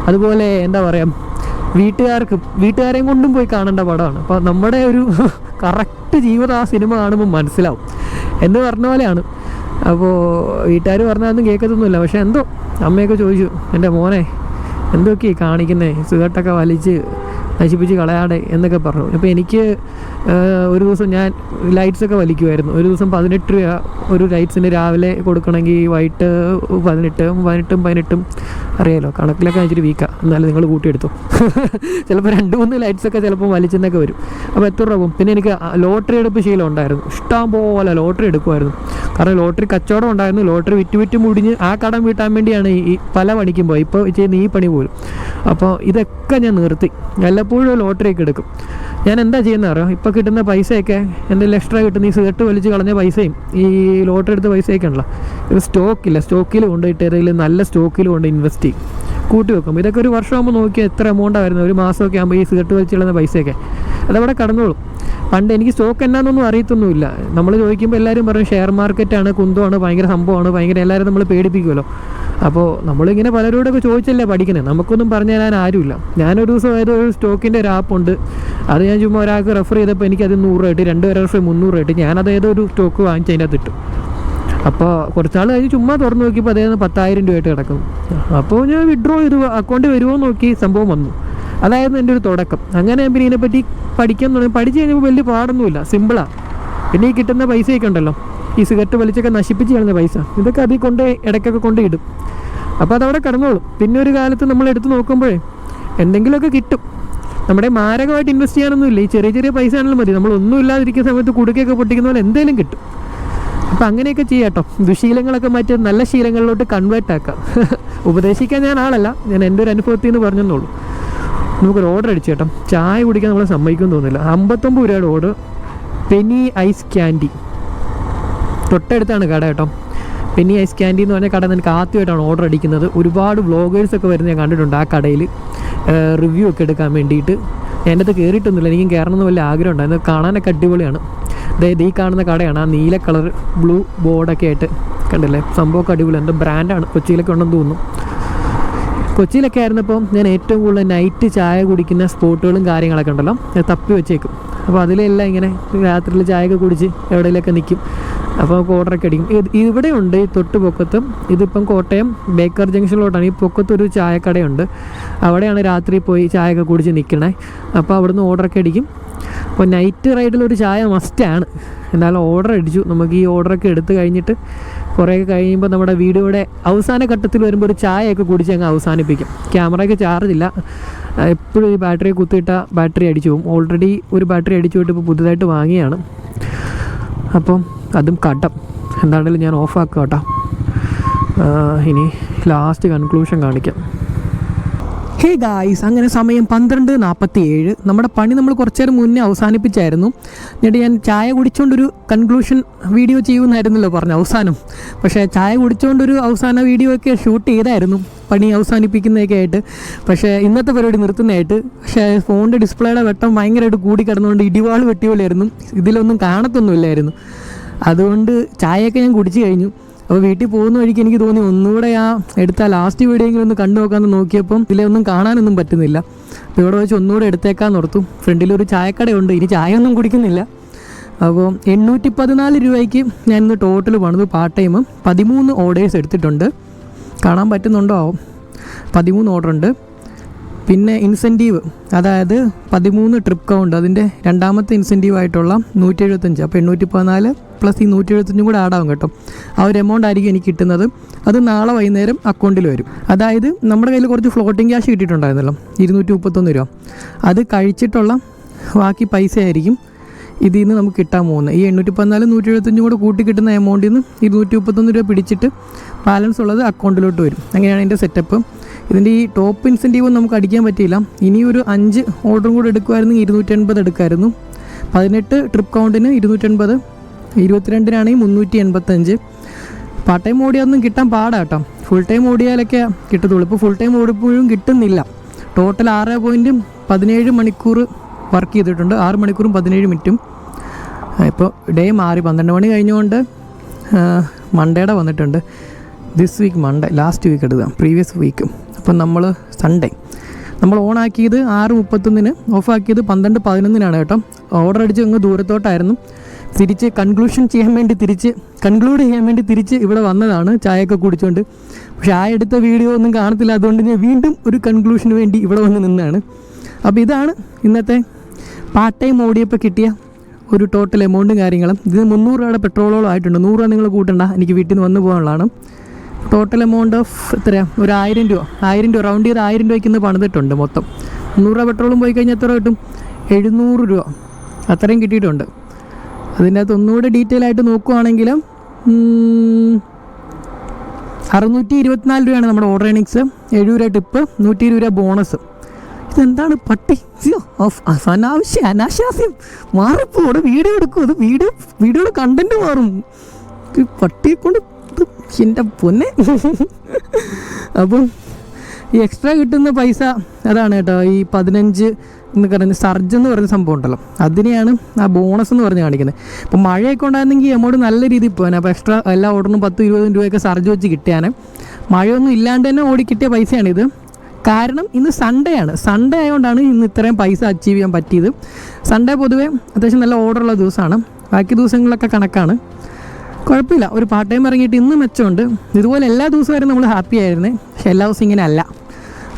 അതുപോലെ എന്താ പറയുക വീട്ടുകാർക്ക് വീട്ടുകാരെയും കൊണ്ടും പോയി കാണേണ്ട പടമാണ്. അപ്പോൾ നമ്മുടെ ഒരു <laughs> കറക്റ്റ് ജീവിതം ആ സിനിമ കാണുമ്പോൾ മനസ്സിലാവും. എന്ന് പറഞ്ഞ പോലെയാണ്. അപ്പോൾ വീട്ടുകാർ പറഞ്ഞാൽ ഒന്നും കേൾക്കത്തൊന്നുമില്ല. പക്ഷേ എന്തോ അമ്മയൊക്കെ ചോദിച്ചു എന്റെ മോനെ എന്തൊക്കെയാ കാണിക്കുന്നേ? സുഖട്ടൊക്കെ വലിച്ച് നശിപ്പിച്ച് കളയാടെ എന്നൊക്കെ പറഞ്ഞു. അപ്പോൾ എനിക്ക് ഒരു ദിവസം ഞാൻ ലൈറ്റ്സൊക്കെ വലിക്കുമായിരുന്നു ഒരു ദിവസം പതിനെട്ട് രൂപ ഒരു ലൈറ്റ്സിന് രാവിലെ കൊടുക്കണമെങ്കിൽ വൈകിട്ട് പതിനെട്ട് പതിനെട്ടും പതിനെട്ടും അറിയാലോ കണക്കിലൊക്കെ ഇച്ചിരി വീക്കാം എന്നാലും നിങ്ങൾ കൂട്ടിയെടുത്തു. <laughs> ചിലപ്പോൾ രണ്ട് മൂന്ന് ലൈറ്റ്സൊക്കെ ചിലപ്പോൾ വലിച്ചെന്നൊക്കെ വരും. അപ്പോൾ എത്ര രൂപ പിന്നെ എനിക്ക് ലോട്ടറി എടുപ്പ് ശീലം ഉണ്ടായിരുന്നു. ഇഷ്ടം പോലെ ലോട്ടറി എടുക്കുമായിരുന്നു കാരണം ലോട്ടറി കച്ചവടം ഉണ്ടായിരുന്നു. ലോട്ടറി വിറ്റ് വിറ്റ് മുടിഞ്ഞ് ആ കടം വീട്ടാൻ വേണ്ടിയാണ് ഈ- പല പണിക്കും പോയി ഇപ്പോൾ ചെയ്യുന്ന ഈ പണി പോലും. അപ്പോൾ ഇതൊക്കെ ഞാൻ നിർത്തി. വല്ലപ്പോഴും ലോട്ടറിയൊക്കെ എടുക്കും. ഞാൻ എന്താ ചെയ്യുന്നത് അറിയാം? ഇപ്പോൾ കിട്ടുന്ന പൈസയൊക്കെ എന്തെങ്കിലും എക്സ്ട്രാ കിട്ടുന്ന ഈ സിഗരറ്റ് വലിച്ച് കളഞ്ഞ പൈസയും ഈ ലോട്ടറി എടുത്ത പൈസയൊക്കെ ഉണ്ടല്ലോ. ഇത് സ്റ്റോക്കില്ല സ്റ്റോക്കിൽ കൊണ്ടുപോയിട്ട് ഏതെങ്കിലും നല്ല സ്റ്റോക്കിൽ കൊണ്ട് ഇൻവെസ്റ്റ് ചെയ്യും. കൂട്ടി വെക്കും. ഇതൊക്കെ ഒരു വർഷമാകുമ്പോൾ നോക്കിയാൽ എത്ര എമൗണ്ടാണ് വരുന്നത്? ഒരു മാസമൊക്കെ ആകുമ്പോൾ ഈ സിഗരറ്റ് വലിച്ച് കളഞ്ഞ പൈസയൊക്കെ. അതവിടെ കടന്നോളും. പണ്ട് എനിക്ക് സ്റ്റോക്ക് എന്നാന്നൊന്നും അറിയത്തൊന്നുമില്ല. നമ്മൾ ചോദിക്കുമ്പോൾ എല്ലാവരും പറയും ഷെയർ മാർക്കറ്റാണ് കുന്തമാണ് ഭയങ്കര സംഭവമാണ് ഭയങ്കര എല്ലാവരും നമ്മൾ പേടിപ്പിക്കുമല്ലോ. അപ്പോൾ നമ്മളിങ്ങനെ പലരോടൊക്കെ ചോദിച്ചല്ലേ പഠിക്കുന്നത് നമുക്കൊന്നും പറഞ്ഞു തരാൻ ആരുമില്ല. ഞാനൊരു ദിവസം ഏതോ ഒരു സ്റ്റോക്കിന്റെ ഒരു ആപ്പ് ഉണ്ട്. അത് ഞാൻ ചുമ്മാ ഒരാൾക്ക് റെഫർ ചെയ്തപ്പോൾ എനിക്ക് അത് നൂറ് രൂപ കിട്ടി. രണ്ട് റെഫർ മുന്നൂറ് രൂപ കിട്ടി. ഞാനത് ഏതോ ഒരു സ്റ്റോക്ക് വാങ്ങിച്ച് അതിന്റെ അകത്ത് ഇട്ടു അപ്പോൾ കുറച്ചാൾ കഴിഞ്ഞ് ചുമ്മാ തുറന്ന് നോക്കിയപ്പോൾ അതേ പത്തായിരം രൂപയായിട്ട് കിടക്കും അപ്പോൾ ഞാൻ വിഡ്രോ ചെയ്തു. അക്കൗണ്ട് വരുമോ നോക്കി സംഭവം വന്നു. അതായിരുന്നു എന്റെ ഒരു തുടക്കം. അങ്ങനെ ഞാൻ പിന്നെ ഇതിനെപ്പറ്റി പഠിക്കാൻ തുടങ്ങി. പഠിച്ചു കഴിഞ്ഞപ്പോൾ വലിയ പാടൊന്നുമില്ല. സിമ്പിളാണ് പിന്നെ ഈ കിട്ടുന്ന പൈസയൊക്കെ ഉണ്ടല്ലോ. ഈ സിഗരറ്റ് വലിച്ചൊക്കെ നശിപ്പിച്ച് കളഞ്ഞ പൈസ. ഇതൊക്കെ അതിൽ കൊണ്ട് ഇടയ്ക്കൊക്കെ കൊണ്ട് ഇടും. അപ്പോൾ അതവിടെ കിടന്നോളും. പിന്നെ ഒരു കാലത്ത് നമ്മൾ എടുത്ത് നോക്കുമ്പോഴേ എന്തെങ്കിലുമൊക്കെ കിട്ടും. നമ്മുടെ മാരകമായിട്ട് ഇൻവെസ്റ്റ് ചെയ്യാനൊന്നുമില്ല. ഈ ചെറിയ ചെറിയ പൈസ ആണെങ്കിലും മതി. നമ്മൾ ഒന്നും ഇല്ലാതിരിക്കുന്ന സമയത്ത് കുടുക്കയൊക്കെ പൊട്ടിക്കുന്ന പോലെ എന്തെങ്കിലും കിട്ടും. അപ്പം അങ്ങനെയൊക്കെ ചെയ്യാട്ടോ ദുശീലങ്ങളൊക്കെ മാറ്റി നല്ല ശീലങ്ങളിലോട്ട് കൺവേർട്ട് ആക്കാം. <laughs> ഉപദേശിക്കാൻ ഞാൻ ആളല്ല. ഞാൻ എന്റെ ഒരു അനുഭവത്തിൽ നിന്ന് പറഞ്ഞെന്നുള്ളൂ നമുക്കൊരു ഓർഡർ അടിച്ചു കേട്ടോ. ചായ കുടിക്കാൻ നമ്മളെ സമ്മതിക്കുമെന്ന് തോന്നുന്നില്ല. അമ്പത്തൊമ്പത് രൂപയുടെ ഓർഡർ പെനി ഐസ് ക്യാൻഡി തൊട്ടടുത്താണ് കട കേട്ടോ. പിന്നെ ഐസ് ക്യാൻഡി എന്ന് പറഞ്ഞ കട എനിക്ക് ആദ്യമായിട്ടാണ് ഓർഡർ അടിക്കുന്നത്. ഒരുപാട് വ്ളോഗേഴ്സൊക്കെ വരുന്നത് ഞാൻ കണ്ടിട്ടുണ്ട് ആ കടയിൽ റിവ്യൂ ഒക്കെ എടുക്കാൻ വേണ്ടിയിട്ട്. എന്റെ അത് കയറിയിട്ടൊന്നുമില്ല എനിക്കും കയറണമെന്ന് വലിയ ആഗ്രഹം ഉണ്ടായിരുന്നു. കാണാനൊക്കെ അടിപൊളിയാണ്. അതായത് ഈ കാണുന്ന കടയാണ്. ആ നീല കളർ ബ്ലൂ ബോർഡൊക്കെ ആയിട്ട്. കണ്ടില്ലേ? സംഭവമൊക്കെ അടിപൊളി. എന്റെ ബ്രാൻഡാണ് കൊച്ചിയിലൊക്കെ ഉണ്ടെന്ന് തോന്നുന്നു. കൊച്ചിയിലൊക്കെ ആയിരുന്നപ്പോൾ ഞാൻ ഏറ്റവും കൂടുതൽ നൈറ്റ് ചായ കുടിക്കുന്ന സ്പോട്ടുകളും കാര്യങ്ങളൊക്കെ ഉണ്ടല്ലോ. തപ്പി വെച്ചേക്കും. അപ്പോൾ അതിലെല്ലാം ഇങ്ങനെ രാത്രിയിൽ ചായയൊക്കെ കുടിച്ച് എവിടെയെങ്കിലൊക്കെ നിൽക്കും അപ്പോൾ നമുക്ക് ഓർഡറൊക്കെ അടിക്കും. ഇവിടെ ഉണ്ട് ഈ തൊട്ട് പൊക്കത്തും ഇതിപ്പം കോട്ടയം ബേക്കർ ജംഗ്ഷനിലോട്ടാണ്. ഈ പൊക്കത്തൊരു ചായക്കടയുണ്ട്. അവിടെയാണ് രാത്രി പോയി ചായയൊക്കെ കുടിച്ച് നിൽക്കണേ അപ്പോൾ അവിടുന്ന് ഓർഡറൊക്കെ അടിക്കും. അപ്പോൾ നൈറ്റ് റൈഡിലൊരു ചായ മസ്റ്റാണ് എന്നാലും ഓർഡർ അടിച്ചു. നമുക്ക് ഈ ഓർഡറൊക്കെ എടുത്തു കഴിഞ്ഞിട്ട് കുറേ കഴിയുമ്പോൾ നമ്മുടെ വീഡിയോയുടെ അവസാന ഘട്ടത്തിൽ വരുമ്പോൾ ഒരു ചായയൊക്കെ കുടിച്ച് അങ്ങ് അവസാനിപ്പിക്കും. ക്യാമറയ്ക്ക് ചാർജ് ഇല്ല. എപ്പോഴും ഈ ബാറ്ററി കുത്തിയിട്ട ബാറ്ററി അടിച്ചു പോകും. ഓൾറെഡി ഒരു ബാറ്ററി അടിച്ചു പോയിട്ട് ഇപ്പോൾ പുതുതായിട്ട് വാങ്ങിയാണ്. അപ്പം അതും കട്ടം. എന്താണെങ്കിലും ഞാൻ ഓഫാക്കുക കേട്ടോ. ഇനി ലാസ്റ്റ് കൺക്ലൂഷൻ കാണിക്കാം. ഹേ ഗായ്സ് അങ്ങനെ സമയം പന്ത്രണ്ട് നാൽപ്പത്തി ഏഴ് നമ്മുടെ പണി നമ്മൾ കുറച്ചു നേരം മുന്നേ അവസാനിപ്പിച്ചായിരുന്നു. എന്നിട്ട് ഞാൻ ചായ കുടിച്ചുകൊണ്ടൊരു കൺക്ലൂഷൻ വീഡിയോ ചെയ്യുമെന്നായിരുന്നല്ലോ പറഞ്ഞു അവസാനം. പക്ഷേ ചായ കുടിച്ചുകൊണ്ടൊരു അവസാന വീഡിയോ ഒക്കെ ഷൂട്ട് ചെയ്തായിരുന്നു. പണി അവസാനിപ്പിക്കുന്നതൊക്കെ ആയിട്ട്. പക്ഷേ ഇന്നത്തെ പരിപാടി നിർത്തുന്നതായിട്ട്. പക്ഷേ ഫോണിന്റെ ഡിസ്പ്ലേയുടെ വെട്ടം ഭയങ്കരമായിട്ട് കൂടി കിടന്നുകൊണ്ട് ഇടിവാൾ വെട്ടിയോലായിരുന്നു ഇതിലൊന്നും കാണത്തൊന്നുമില്ലായിരുന്നു. അതുകൊണ്ട് ചായയൊക്കെ ഞാൻ കുടിച്ചു കഴിഞ്ഞു. അപ്പോൾ വീട്ടിൽ പോകുന്ന വഴിക്ക് എനിക്ക് തോന്നി ഒന്നുകൂടെ ആ എടുത്ത ലാസ്റ്റ് വീഡിയോ എങ്കിലും ഒന്ന് കണ്ടു നോക്കാമെന്ന് നോക്കിയപ്പം ഇതിലൊന്നും കാണാനൊന്നും പറ്റുന്നില്ല. അപ്പോൾ ഇവിടെ വെച്ച് ഒന്നുകൂടെ എടുത്തേക്കാന്ന് ഓർത്തു. ഫ്രണ്ടിലൊരു ചായക്കടയുണ്ട്. ഇനി ചായ ഒന്നും കുടിക്കുന്നില്ല. അപ്പോൾ എണ്ണൂറ്റി പതിനാല് രൂപയ്ക്ക് ഞാൻ ഇന്ന് ടോട്ടൽ പണിത് പാർട്ട് ടൈം പതിമൂന്ന് ഓർഡേഴ്സ് എടുത്തിട്ടുണ്ട്. കാണാൻ പറ്റുന്നുണ്ടോ? ആവും പതിമൂന്ന് ഓർഡർ ഉണ്ട്. പിന്നെ ഇൻസെന്റീവ് അതായത് പതിമൂന്ന് ട്രിപ്പ് കൗണ്ട് അതിന്റെ രണ്ടാമത്തെ ഇൻസെന്റീവ് ആയിട്ടുള്ള നൂറ്റി എഴുപത്തഞ്ച് അപ്പോൾ എണ്ണൂറ്റി പതിനാല് പ്ലസ് ഈ നൂറ്റി എഴുപത്തഞ്ചും കൂടെ ആഡ് ആവും കേട്ടോ. ആ ഒരു എമൗണ്ട് ആയിരിക്കും എനിക്ക് കിട്ടുന്നത്. അത് നാളെ വൈകുന്നേരം അക്കൗണ്ടിൽ വരും. അതായത് നമ്മുടെ കയ്യിൽ കുറച്ച് ഫ്ലോട്ടിംഗ് ക്യാഷ് കിട്ടിയിട്ടുണ്ടായിരുന്നല്ലോ ഇരുന്നൂറ്റി മുപ്പത്തൊന്ന് രൂപ. അത് കഴിച്ചിട്ടുള്ള ബാക്കി പൈസ ആയിരിക്കും ഇതിൽ നിന്ന് നമുക്ക് കിട്ടാൻ പോകുന്നത്. ഈ എണ്ണൂറ്റി പതിനാല് നൂറ്റി എഴുപത്തഞ്ചും കൂടെ കൂട്ടി കിട്ടുന്ന എമൗണ്ടിൽ നിന്ന് ഇരുന്നൂറ്റി മുപ്പത്തൊന്ന് രൂപ പിടിച്ചിട്ട് ബാലൻസ് ഉള്ളത് അക്കൗണ്ടിലോട്ട് വരും. അങ്ങനെയാണ് എന്റെ സെറ്റപ്പ് ഇതിന്റെ ഈ ടോപ്പ് ഇൻസെന്റീവ് നമുക്ക് അടിക്കാൻ പറ്റിയില്ല. ഇനി ഒരു അഞ്ച് ഓർഡറും കൂടെ എടുക്കുമായിരുന്നെങ്കിൽ ഇരുന്നൂറ്റി എൺപത് എടുക്കായിരുന്നു. പതിനെട്ട് ട്രിപ്പ് കൗണ്ടിന് ഇരുന്നൂറ്റൻപത് ഇരുപത്തിരണ്ടിനാണെങ്കിൽ മുന്നൂറ്റി എൺപത്തഞ്ച് പാർട്ട് ടൈം ഓടിയൊന്നും കിട്ടാൻ പാടാട്ടോ ഫുൾ ടൈം ഓടിയാലൊക്കെ കിട്ടത്തുള്ളൂ. ഇപ്പോൾ ഫുൾ ടൈം ഓടിപ്പോഴും കിട്ടുന്നില്ല. ടോട്ടൽ ആറ് പോയിന്റും പതിനേഴ് മണിക്കൂർ വർക്ക് ചെയ്തിട്ടുണ്ട്. ആറ് മണിക്കൂറും പതിനേഴ് മിനിറ്റും. ഇപ്പോൾ ഡേ മാറി. പന്ത്രണ്ട് മണി കഴിഞ്ഞുകൊണ്ട് മൺഡേയുടെ വന്നിട്ടുണ്ട്. This week Monday last week എടുക്കാം പ്രീവിയസ് വീക്ക് അപ്പം നമ്മൾ സൺഡേ നമ്മൾ ഓൺ ഓണാക്കിയത് ആറ് മുപ്പത്തൊന്നിന് ഓഫാക്കിയത് പന്ത്രണ്ട് പതിനൊന്നിനാണ് കേട്ടോ. ഓർഡർ അടിച്ച് അങ്ങ് ദൂരത്തോട്ടായിരുന്നു. തിരിച്ച് കൺക്ലൂഷൻ ചെയ്യാൻ വേണ്ടി തിരിച്ച് കൺക്ലൂഡ് ചെയ്യാൻ വേണ്ടി തിരിച്ച് ഇവിടെ വന്നതാണ് ചായയൊക്കെ കുടിച്ചുകൊണ്ട് പക്ഷേ ആ എടുത്ത വീഡിയോ ഒന്നും കാണത്തില്ല അതുകൊണ്ട് ഞാൻ വീണ്ടും ഒരു കൺക്ലൂഷന് വേണ്ടി ഇവിടെ വന്ന് നിന്നാണ്. അപ്പോൾ ഇതാണ് ഇന്നത്തെ പാർട്ട് ടൈം ഓടിയപ്പോൾ കിട്ടിയ ഒരു ടോട്ടൽ എമൗണ്ടും കാര്യങ്ങളും. ഇതിന് മുന്നൂറ് രൂപയുടെ പെട്രോളോളം ആയിട്ടുണ്ട്. നൂറ് രൂപ നിങ്ങൾ കൂട്ടണ്ട എനിക്ക് വീട്ടിൽ നിന്ന് വന്നു പോകാനുള്ളതാണ്. ടോട്ടൽ എമൗണ്ട് ഓഫ് എത്രയാണ് ഒരു ആയിരം രൂപ. ആയിരം രൂപ റൗണ്ട് ചെയ്ത് ആയിരം രൂപയ്ക്ക് ഇന്ന് പണിതിട്ടുണ്ട് മൊത്തം. മുന്നൂറ് രൂപ പെട്രോളും പോയി കഴിഞ്ഞാൽ എത്ര കിട്ടും? എഴുന്നൂറ് രൂപ. അത്രയും കിട്ടിയിട്ടുണ്ട്. അതിന്റെ അകത്ത് ഒന്നുകൂടെ ഡീറ്റെയിൽ ആയിട്ട് നോക്കുവാണെങ്കിലും അറുന്നൂറ്റി ഇരുപത്തിനാല് രൂപയാണ് നമ്മുടെ ഓർഡർ ഏണിങ്സ് എഴുപത് രൂപ ടിപ്പ് നൂറ്റി ഇരുപത് രൂപ ബോണസ് ഇതെന്താണ് പട്ടി? അനാവശ്യം അനാശാസ്യം. മാറിപ്പോ അവിടെ വീഡിയോ എടുക്കും. അത് വീഡിയോ വീഡിയോയുടെ കണ്ടന്റ് മാറും. പട്ടിയെ കൊണ്ട് എന്റെ പൊന്നെ. അപ്പം ഈ എക്സ്ട്രാ കിട്ടുന്ന പൈസ അതാണ് കേട്ടോ. ഈ പതിനഞ്ച് എന്ന് പറയുന്ന സർജ് എന്ന് പറയുന്ന സംഭവം ഉണ്ടല്ലോ. അതിനെയാണ് ആ ബോണസ് എന്ന് പറഞ്ഞ് കാണിക്കുന്നത്. ഇപ്പോൾ മഴയൊക്കെ ഉണ്ടായിരുന്നെങ്കിൽ എമൗണ്ട് നല്ല രീതിയിൽ പോകാൻ അപ്പോൾ എക്സ്ട്രാ എല്ലാ ഓർഡറിനും പത്ത് ഇരുപതും രൂപയൊക്കെ സർജ് വെച്ച് കിട്ടിയാനെ. മഴയൊന്നും ഇല്ലാണ്ട് തന്നെ ഓടി കിട്ടിയ പൈസയാണിത് കാരണം ഇന്ന് സൺഡേ ആണ്. സൺഡേ ആയതുകൊണ്ടാണ് ഇന്ന് ഇത്രയും പൈസ അച്ചീവ് ചെയ്യാൻ പറ്റിയത്. സൺഡേ പൊതുവേ അത്യാവശ്യം നല്ല ഓർഡറുള്ള ദിവസമാണ്. ബാക്കി ദിവസങ്ങളിലൊക്കെ കണക്കാണ്. കുഴപ്പമില്ല. ഒരു പാർട്ട് ടൈം ഇറങ്ങിയിട്ട് ഇന്ന് മെച്ചമുണ്ട്. ഇതുപോലെ എല്ലാ ദിവസവും വരെ നമ്മൾ ഹാപ്പി ആയിരുന്നേ. പക്ഷെ എല്ലാ ദിവസവും ഇങ്ങനെ അല്ല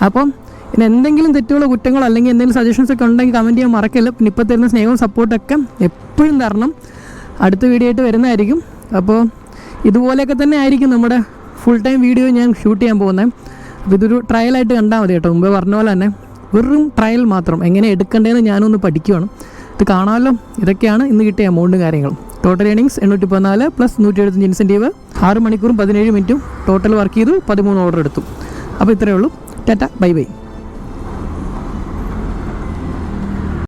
അപ്പം പിന്നെ എന്തെങ്കിലും തെറ്റുകളോ കുറ്റങ്ങളോ അല്ലെങ്കിൽ എന്തെങ്കിലും സജഷൻസ് ഒക്കെ ഉണ്ടെങ്കിൽ കമന്റ് ചെയ്യാൻ മറക്കല്ല പിന്നെ ഇപ്പോൾ തരുന്ന സ്നേഹവും സപ്പോർട്ടൊക്കെ എപ്പോഴും തരണം. അടുത്ത വീഡിയോ ആയിട്ട് വരുന്നതായിരിക്കും. അപ്പോൾ ഇതുപോലെയൊക്കെ തന്നെ ആയിരിക്കും നമ്മുടെ ഫുൾ ടൈം വീഡിയോ ഞാൻ ഷൂട്ട് ചെയ്യാൻ പോകുന്നത്. അപ്പോൾ ഇതൊരു ട്രയലായിട്ട് കണ്ടാൽ മതി കേട്ടോ. മുമ്പേ പറഞ്ഞ പോലെ തന്നെ വെറും ട്രയൽ മാത്രം. എങ്ങനെ എടുക്കേണ്ടതെന്ന് ഞാനൊന്ന് പഠിക്കുവാണ്. ഇത് കാണാമല്ലോ. ഇതൊക്കെയാണ് ഇന്ന് കിട്ടിയ എമൗണ്ടും കാര്യങ്ങളും. ടോട്ടൽ ഏണിങ്സ് എണ്ണൂറ്റി പതിനാല് പ്ലസ് നൂറ്റി എഴുപത്തഞ്ച് ഇൻസെന്റീവ് ആറ് മണിക്കൂറും പതിനേഴ് മിനിറ്റും ടോട്ടൽ വർക്ക് ചെയ്തു പതിമൂന്ന് ഓർഡർ എടുത്തു. അപ്പോൾ ഇത്രയേ ഉള്ളൂ. Tata bye bye